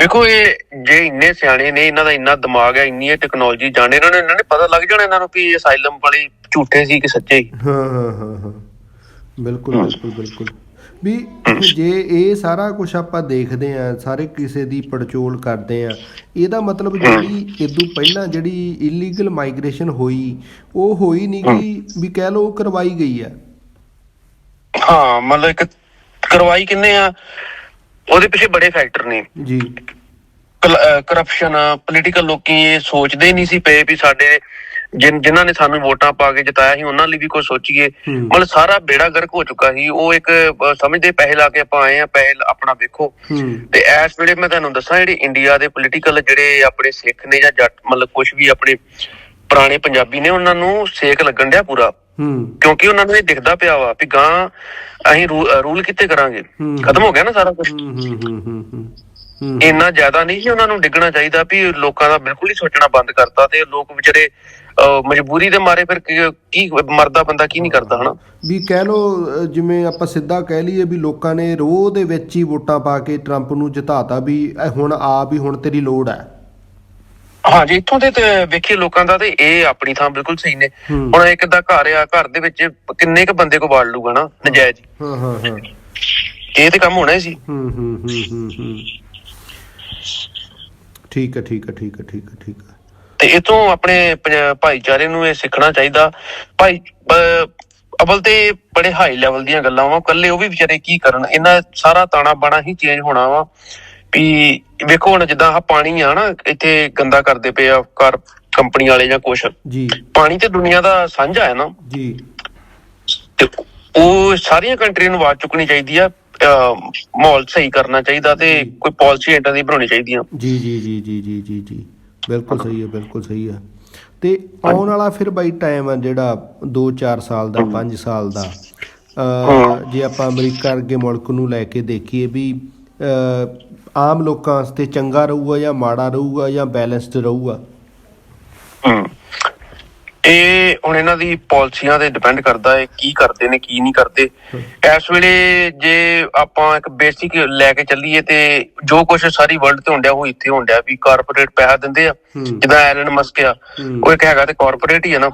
ਵੇਖੋ ਇਹ ਜੇ ਇੰਨੇ ਸਿਆਣੇ ਨੇ ਇਹਨਾਂ ਦਾ ਇੰਨਾ ਦਿਮਾਗ ਹੈ ਇੰਨੀ ਟੈਕਨੋਲੋਜੀ ਜਾਣੇ ਇਹਨਾਂ ਨੂੰ ਇਹਨਾਂ ਨੇ ਪਤਾ ਲੱਗ ਜਾਣਾ ਇਹਨਾਂ ਨੂੰ ਵੀ ਇਹ ਅਜ਼ਾਈਲਮ ਵਾਲੇ ਝੂਠੇ ਸੀ ਕਿ ਸੱਚੇ ਹਾਂ ਹਾਂ ਹਾਂ ਹਾਂ। ਬਿਲਕੁਲ ਹਾਂ। ਬਿਲਕੁਲ ਬਿਲਕੁਲ। ਵੀ ਜੇ ਇਹ ਸਾਰਾ ਕੁਝ ਆਪਾਂ ਦੇਖਦੇ ਆ ਸਾਰੇ ਕਿਸੇ ਦੀ ਪੜਚੋਲ ਕਰਦੇ ਆ ਇਹਦਾ ਮਤਲਬ ਜਿਹੜੀ ਇਦੋਂ ਪਹਿਲਾਂ ਜਿਹੜੀ ਇਲੀਗਲ ਮਾਈਗ੍ਰੇਸ਼ਨ ਹੋਈ ਉਹ ਹੋਈ ਨਹੀਂ ਕਿ ਵੀ ਕਹਿ ਲਓ ਉਹ ਕਰਵਾਈ ਗਈ ਆ ਹਾਂ ਮਤਲਬ ਇੱਕ ਕਰਵਾਈ ਕਿੰਨੇ ਆ? ਉਹਦੇ ਪਿੱਛੇ ਬੜੇ ਫੈਕਟਰ ਨੇ। ਜੀ। ਕਰਪਸ਼ਨ ਪੋਲੀਟੀਕਲ ਲੋਕੀ ਇਹ ਸੋਚਦੇ ਨਹੀਂ ਸੀ ਪਏ ਵੀ ਸਾਡੇ ਜਿਨ- ਜਿਨ੍ਹਾਂ ਨੇ ਸਾਨੂੰ ਵੋਟਾਂ ਪਾ ਕੇ ਜਿਤਾਇਆ ਸੀ ਉਹਨਾਂ ਲਈ ਵੀ ਕੁਝ ਸੋਚੀਏ। ਮਤਲਬ ਸਾਰਾ ਬੇੜਾ ਗਰਕ ਹੋ ਚੁੱਕਾ ਸੀ। ਉਹ ਇੱਕ ਸਮਝਦੇ ਪੈਸੇ ਲਾ ਕੇ ਆਪਾਂ ਆਏ ਆ ਪੈਸੇ ਆਪਣਾ ਵੇਖੋ। ਤੇ ਇਸ ਵੇਲੇ ਮੈਂ ਤੁਹਾਨੂੰ ਦੱਸਾਂ ਜਿਹੜੇ ਇੰਡੀਆ ਦੇ ਪੋਲੀਟੀਕਲ ਜਿਹੜੇ ਆਪਣੇ ਸਿੱਖ ਨੇ ਜਾਂ ਜੱਟ ਮਤਲਬ ਕੁਝ ਵੀ ਆਪਣੇ ਪੁਰਾਣੇ ਪੰਜਾਬੀ ਨੇ ਉਹਨਾਂ ਨੂੰ ਸੇਕ ਲੱਗਣ ਡਿਆ ਪੂਰਾ। ਹੂੰ। ਕਿਉਂਕਿ ਉਹਨਾਂ ਨੂੰ ਇਹ ਦਿਖਦਾ ਪਿਆ ਵਾ ਵੀ ਗਾਂ ਅਸੀਂ ਰੂਲ ਕਿੱਥੇ ਕਰਾਂਗੇ। ਖਤਮ ਹੋ ਗਿਆ ਨਾ ਸਾਰਾ ਕੁਝ ਹੂੰ ਹੂੰ ਹੂੰ ਇੰਨਾ ਜ਼ਿਆਦਾ ਨਹੀਂ ਸੀ ਉਹਨਾਂ ਨੂੰ ਡਿੱਗਣਾ ਚਾਹੀਦਾ ਵੀ ਲੋਕਾਂ ਦਾ ਬਿਲਕੁਲ ਹੀ ਸੋਚਣਾ ਬੰਦ ਕਰਤਾ ਤੇ ਲੋਕ ਵਿਚਾਰੇ ਮਜਬੂਰੀ ਦੇ ਮਾਰੇ ਫਿਰ ਕੀ- ਮਰਦਾ ਬੰਦਾ ਕੀ ਨਹੀਂ ਕਰਦਾ ਹਨਾ? ਵੀ ਕਹਿ ਲੋ ਜਿਵੇਂ ਆਪਾਂ ਸਿੱਧਾ ਕਹਿ ਲਈਏ ਵੀ ਲੋਕਾਂ ਨੇ ਰੋਹ ਦੇ ਵਿੱਚ ਹੀ ਵੋਟਾਂ ਪਾ ਕੇ ਟਰੰਪ ਨੂੰ ਜਿਤਾਤਾ ਵੀ ਹੁਣ ਆ ਵੀ ਹੁਣ ਤੇਰੀ ਲੋੜ ਹੈ। ਹਾਂਜੀ ਇੱਥੋਂ ਦੇ ਤੇ ਵੇਖੀਏ ਲੋਕਾਂ ਦਾ ਤੇ ਇਹ ਆਪਣੀ ਥਾਂ ਬਿਲਕੁਲ ਸਹੀ ਨੇ। ਹੁਣ ਇੱਕ ਦਾ ਘਰ ਆ ਘਰ ਦੇ ਵਿੱਚ ਕਿੰਨੇ ਕ ਬੰਦੇ ਕੋ ਵਾੜ ਲੂਗਾ ਨਾ ਨਜਾਇਜ਼ ਹਾਂ। ਹਾਂ ਹਾਂ ਇਹ ਤੇ ਕੰਮ ਹੋਣਾ ਸੀ। ਹੂੰ ਹੂੰ ਹੂੰ ਹੂੰ ਹੂੰ। ਠੀਕ ਹੈ ਠੀਕ ਹੈ ਠੀਕ ਹੈ ਠੀਕ ਹੈ ਠੀਕ ਹੈ ਤੇ ਇਥੋਂ ਆਪਣੇ ਭਾਈਚਾਰੇ ਨੂੰ ਇਹ ਸਿੱਖਣਾ ਚਾਹੀਦਾ। ਭਾਈ ਅਵਲ ਤੇ ਬੜੇ ਹਾਈ ਲੈਵਲ ਦੀਆਂ ਗੱਲਾਂ ਵਾ। ਕੱਲੇ ਉਹ ਵੀ ਵਿਚਾਰੇ ਕੀ ਕਰਨ? ਇਹਨਾਂ ਸਾਰਾ ਤਾਣਾ ਬਾਣਾ ਹੀ ਚੇਂਜ ਹੋਣਾ ਵਾ। ਵੀ ਵੇਖੋ ਹੁਣ ਜਿੱਦਾਂ ਆ ਪਾਣੀ ਆ ਨਾ ਇੱਥੇ ਗੰਦਾ ਕਰਦੇ ਪਏ ਆ ਕਰ ਕੰਪਨੀ ਵਾਲੇ ਜਾਂ ਕੁਛ। ਜੀ। ਪਾਣੀ ਤੇ ਦੁਨੀਆ ਦਾ ਸਾਂਝਾ ਹੈ ਨਾ। ਜੀ। ਤੇ ਉਹ ਸਾਰੀਆਂ ਕੰਟਰੀਆਂ ਨੂੰ ਆਵਾਜ਼ ਚੁੱਕਣੀ ਚਾਹੀਦੀ ਆ ਮਾਹੌਲ ਸਹੀ ਕਰਨਾ ਚਾਹੀਦਾ ਤੇ ਕੋਈ ਪਾਲਿਸੀ ਏਦਾਂ ਦੀ ਬਣਾਉਣੀ ਚਾਹੀਦੀ ਆ। ਜੀ ਜੀ ਜੀ ਜੀ ਜੀ ਜੀ ਜੀ। ਬਿਲਕੁਲ ਸਹੀ ਹੈ ਬਿਲਕੁਲ ਸਹੀ ਹੈ ਤੇ ਆਉਣ ਵਾਲਾ ਫਿਰ ਬਾਈ ਟਾਈਮ ਆ ਜਿਹੜਾ 2-4 ਸਾਲ ਦਾ 5 ਸਾਲ ਦਾ। ਜੇ ਆਪਾਂ ਅਮਰੀਕਾ ਵਰਗੇ ਮੁਲਕ ਨੂੰ ਲੈ ਕੇ ਦੇਖੀਏ ਵੀ ਆਮ ਲੋਕਾਂ ਵਾਸਤੇ ਚੰਗਾ ਰਹੂਗਾ ਜਾਂ ਮਾੜਾ ਰਹੂਗਾ ਜਾਂ ਬੈਲੈਂਸਡ ਰਹੂਗਾ? ਹਮ ਇਹ ਹੁਣ ਇਹਨਾਂ ਦੀ ਪਾਲਿਸੀਆਂ ਤੇ ਡਿਪੈਂਡ ਕਰਦਾ ਹੈ ਕੀ ਕਰਦੇ ਨੇ ਕੀ ਨਹੀਂ ਕਰਦੇ। ਇਸ ਵੇਲੇ ਜੇ ਆਪਾਂ ਇੱਕ ਬੇਸਿਕ ਲੈ ਕੇ ਚੱਲੀਏ ਤੇ ਜੋ ਕੁਝ ਸਾਰੀ ਵਰਲਡ ਤੇ ਹੁੰਦਿਆ ਉਹ ਇੱਥੇ ਹੁੰਦਿਆ ਵੀ ਕਾਰਪੋਰੇਟ ਪੈਸਾ ਦਿੰਦੇ ਆ। ਜਿੱਦਾਂ ਐਲਨ ਮਸਕ ਆ। ਉਹ ਇੱਕ ਹੈਗਾ ਤੇ ਕਾਰਪੋਰੇਟ ਹੀ ਆ ਨਾ।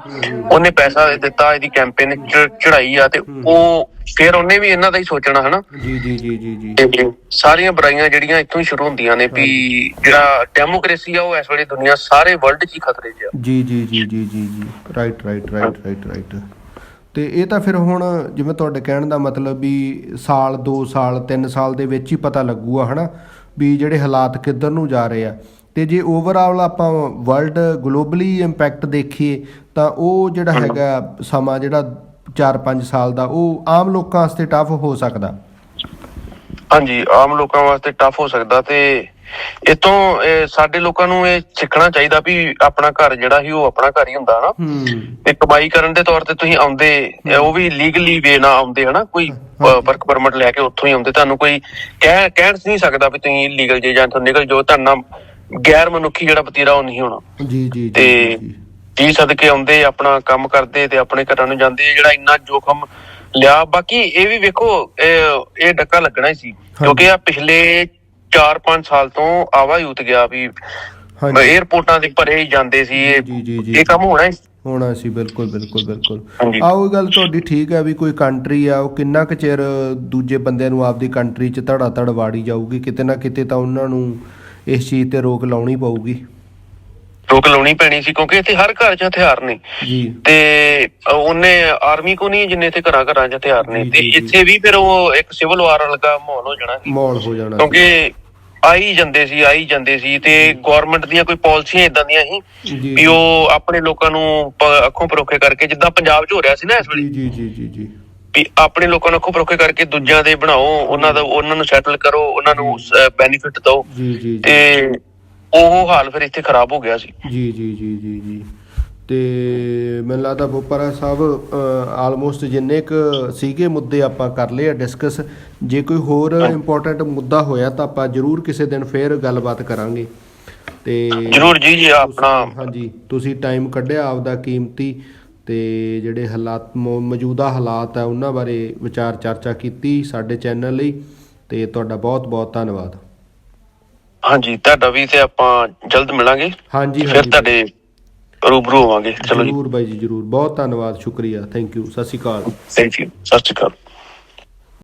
ਉਹਨੇ ਪੈਸਾ ਦਿੱਤਾ ਇਹਦੀ ਕੈਂਪੇਨ ਚੜਾਈ ਆ ਤੇ ਉਹ ਫਿਰ ਉਹਨੇ ਵੀ ਇਹਨਾਂ ਦਾ ਹੀ ਸੋਚਣਾ ਹਨਾ? ਜੀ ਜੀ ਜੀ ਜੀ ਜੀ। ਸਾਰੀਆਂ ਬੁਰਾਈਆਂ ਜਿਹੜੀਆਂ ਇੱਥੋਂ ਹੀ ਸ਼ੁਰੂ ਹੁੰਦੀਆਂ ਨੇ ਵੀ ਜਿਹੜਾ ਡੈਮੋਕ੍ਰੇਸੀ ਆ ਉਹ ਇਸ ਵੇਲੇ ਦੁਨੀਆ ਸਾਰੇ ਵਰਲਡ 'ਚ ਹੀ ਖਤਰੇ 'ਚ ਆ। ਜੀ ਜੀ ਜੀ ਜੀ ਜੀ ਜੀ। Right right right right right ਤੇ ਇਹ ਤਾਂ ਫਿਰ ਹੁਣ ਜਿਵੇਂ ਤੁਹਾਡੇ ਕਹਿਣ ਦਾ ਮਤਲਬ ਵੀ ਸਾਲ 2 ਸਾਲ 3 ਸਾਲ ਦੇ ਵਿੱਚ ਹੀ ਪਤਾ ਲੱਗੂਗਾ ਹਨਾ? ਵੀ ਜਿਹੜੇ ਹਾਲਾਤ ਕਿੱਧਰ ਨੂੰ ਜਾ ਰਹੇ ਆ। ਤੇ ਜੇ ਓਵਰਆਲ ਆਪਾਂ ਵਰਲਡ ਗਲੋਬਲੀ ਇੰਪੈਕਟ ਦੇਖੀਏ ਤਾਂ ਉਹ ਜਿਹੜਾ ਹੈਗਾ ਸਮਾਂ ਜਿਹੜਾ 4-5 ਸਾਲ ਦਾ ਉਹ ਆਮ ਲੋਕਾਂ ਵਾਸਤੇ ਟਫ ਹੋ ਸਕਦਾ? ਹਾਂਜੀ ਆਮ ਲੋਕਾਂ ਵਾਸਤੇ ਟਫ ਹੋ ਸਕਦਾ ਤੇ ਇਤੋਂ ਸਾਡੇ ਲੋਕਾਂ ਨੂੰ ਇਹ ਸਿੱਖਣਾ ਚਾਹੀਦਾ ਵੀ ਆਪਣਾ ਘਰ ਜਿਹੜਾ ਸੀ ਉਹ ਆਪਣਾ ਘਰ ਹੀ ਹੁੰਦਾ ਹਨਾ? ਤੇ ਕਮਾਈ ਕਰਨ ਦੇ ਤੌਰ ਤੇ ਤੁਸੀਂ ਆਉਂਦੇ ਇਹ ਉਹ ਵੀ ਲੀਗਲੀ ਵੇ ਨਾ ਆਉਂਦੇ ਹਨਾ? ਕੋਈ ਵਰਕ ਪਰਮਿਟ ਲੈ ਕੇ ਉੱਥੋਂ ਹੀ ਆਉਂਦੇ ਤੁਹਾਨੂੰ ਕੋਈ ਕਹਿ ਕਹਿ ਨਹੀਂ ਸਕਦਾ ਵੀ ਤੁਸੀਂ ਲੀਗਲ ਜੇ ਜਾਂ ਤੋਂ ਨਿਕਲ ਜੋ ਤੁਹਾਨੂੰ ਗੈਰ ਮਨੁੱਖੀ ਜਿਹੜਾ ਵਤੀਰਾ ਉਹ ਨਹੀਂ ਹੋਣਾ। ਜੀ ਜੀ ਤੇ ਜੀ ਸਦਕੇ ਆਉਂਦੇ ਆਪਣਾ ਕੰਮ ਕਰਦੇ ਤੇ ਆਪਣੇ ਘਰਾਂ ਨੂੰ ਜਾਂਦੇ ਜਿਹੜਾ ਇੰਨਾ ਜੋਖਮ ਲਿਆ ਬਾਕੀ ਇਹ ਵੀ ਵੇਖੋ ਇਹ ਇਹ ਡੱਕਾ ਲੱਗਣਾ ਹੀ ਸੀ ਕਿਉਂਕਿ ਆ ਪਿਛਲੇ 4-5 ਸਾਲ ਤੋਂ ਆਵਾ ਯੂਥ ਗਿਆ ਵੀ ਹਾਂਜੀ 에ਅਰਪੋਰਟਾਂ ਦੇ ਭਰੇ ਹੀ ਜਾਂਦੇ ਸੀ ਇਹ ਜੀ ਜੀ ਜੀ ਇਹ ਕੰਮ ਹੋਣਾ ਹੀ। ਹੋਣਾ ਸੀ ਬਿਲਕੁਲ ਬਿਲਕੁਲ ਬਿਲਕੁਲ ਹਾਂਜੀ। ਆਹ ਉਹ ਗੱਲ ਤੁਹਾਡੀ ਠੀਕ ਹੈ ਵੀ ਕੋਈ ਕੰਟਰੀ ਆ ਉਹ ਕਿੰਨਾ ਕੁ ਚਿਰ ਦੂਜੇ ਬੰਦਿਆਂ ਨੂੰ ਆਪਦੀ ਕੰਟਰੀ 'ਚ ਧੜਾ ਧੜ ਵਾੜੀ ਜਾਊਗੀ ਕਿਤੇ ਨਾ ਕਿਤੇ ਤਾਂ ਉਹਨਾਂ ਨੂੰ ਇਸ ਚੀਜ਼ ਤੇ ਰੋਕ ਲਾਉਣੀ ਪਊਗੀ ਰੋਕ ਲਾਉਣੀ ਪੈਣੀ ਸੀ ਕਿਉਂਕਿ ਇੱਥੇ ਹਰ ਘਰ 'ਚ ਹਥਿਆਰ ਨੇ ਜੀ ਤੇ ਉਹਨੇ ਆਰਮੀ ਕੋ ਨਹੀਂ ਜਿੰਨੇ ਇੱਥੇ ਘਰਾਂ ਘਰਾਂ 'ਚ ਹਥਿਆਰ ਨੇ ਜੀ, ਤੇ ਜੀ, ਜੀ। ਇੱਥੇ ਵੀ ਫਿਰ ਉਹ ਇੱਕ ਸਿਵਲ ਵਾਰ ਵਰਗਾ ਮਾਹੌਲ ਹੋ ਜਾਣਾ ਸੀ ਮਾਹੌਲ ਹੋ ਜਾਣਾ ਸੀ। ਕਿਉਂਕਿ ਆਈ ਜਾਂਦੇ ਸੀ ਆਈ ਜਾਂਦੇ ਸੀ ਤੇ ਗਵਰਨਮੈਂਟ ਦੀਆਂ ਕੋਈ ਪਾਲਿਸੀਆਂ ਇਦਾਂ ਦੀਆਂ ਸੀ ਵੀ ਉਹ ਆਪਣੇ ਲੋਕਾਂ ਨੂੰ ਅੱਖੋਂ ਪਰੋਖੇ ਕਰਕੇ ਜਿੱਦਾਂ ਪੰਜਾਬ 'ਚ ਹੋ ਰਿਹਾ ਸੀ ਨਾ ਇਸ ਵੇਲੇ। ਜੀ ਜੀ ਜੀ ਜੀ ਜੀ। ਵੀ ਆਪਣੇ ਲੋਕਾਂ ਨੂੰ ਅੱਖੋਂ ਪਰੋਖੇ ਕਰਕੇ ਦੂਜਿਆਂ ਦੇ ਬਣਾਓ ਉਹਨਾਂ ਦਾ ਉਹਨਾਂ ਨੂੰ ਸੈਟਲ ਕਰੋ ਉਹਨਾਂ ਨੂੰ ਬੈਨੀਫਿਟ ਦਿਓ। ਜੀ ਜੀ। ਤੇ ਉਹ ਹਾਲ ਫਿਰ ਇੱਥੇ ਖਰਾਬ ਹੋ ਗਿਆ ਸੀ। ਜੀ ਜੀ ਜੀ ਜੀ ਜੀ। ਤੇ ਮੈਨੂੰ ਲੱਗਦਾ ਬੋਪਰਾ ਸਾਹਿਬ ਆਲਮੋਸਟ ਜਿੰਨੇ ਕ ਸੀਗੇ ਮੁੱਦੇ ਆਪਾਂ ਕਰ ਲਏ ਆ ਡਿਸਕਸ ਜੇ ਕੋਈ ਹੋਰ ਇੰਪੋਰਟੈਂਟ ਮੁੱਦਾ ਹੋਇਆ ਤਾਂ ਆਪਾਂ ਜ਼ਰੂਰ ਕਿਸੇ ਦਿਨ ਫੇਰ ਗੱਲਬਾਤ ਕਰਾਂਗੇ। ਤੇ ਜਰੂਰ ਜੀ ਜੀ ਆਪਣਾ ਹਾਂਜੀ ਤੁਸੀਂ ਟਾਈਮ ਕੱਢਿਆ ਆਪਦਾ ਕੀਮਤੀ ਤੇ ਜਿਹੜੇ ਹਾਲਾਤ ਮੌਜੂਦਾ ਹਾਲਾਤ ਆ ਉਹਨਾਂ ਬਾਰੇ ਵਿਚਾਰ ਚਰਚਾ ਕੀਤੀ ਸਾਡੇ ਚੈਨਲ ਲਈ ਤੇ ਤੁਹਾਡਾ ਬਹੁਤ ਬਹੁਤ ਧੰਨਵਾਦ। ਹਾਂਜੀ ਤੁਹਾਡਾ ਵੀ ਤੇ ਆਪਾਂ ਜਲਦ ਮਿਲਾਂਗੇ। ਹਾਂਜੀ ਫਿਰ ਤੁਹਾਡੇ ਰੂਬਰੂ ਹੋਵਾਂਗੇ। ਚਲੋ ਜੀ। ਜਰੂਰ ਬਾਈ ਜੀ ਜਰੂਰ। ਬਹੁਤ ਧੰਨਵਾਦ ਸ਼ੁਕਰੀਆ। ਥੈਂਕ ਯੂ ਸਤਿ ਸ਼੍ਰੀ ਅਕਾਲ। ਥੈਂਕ ਯੂ ਸਤਿ ਸ਼੍ਰੀ ਅਕਾਲ।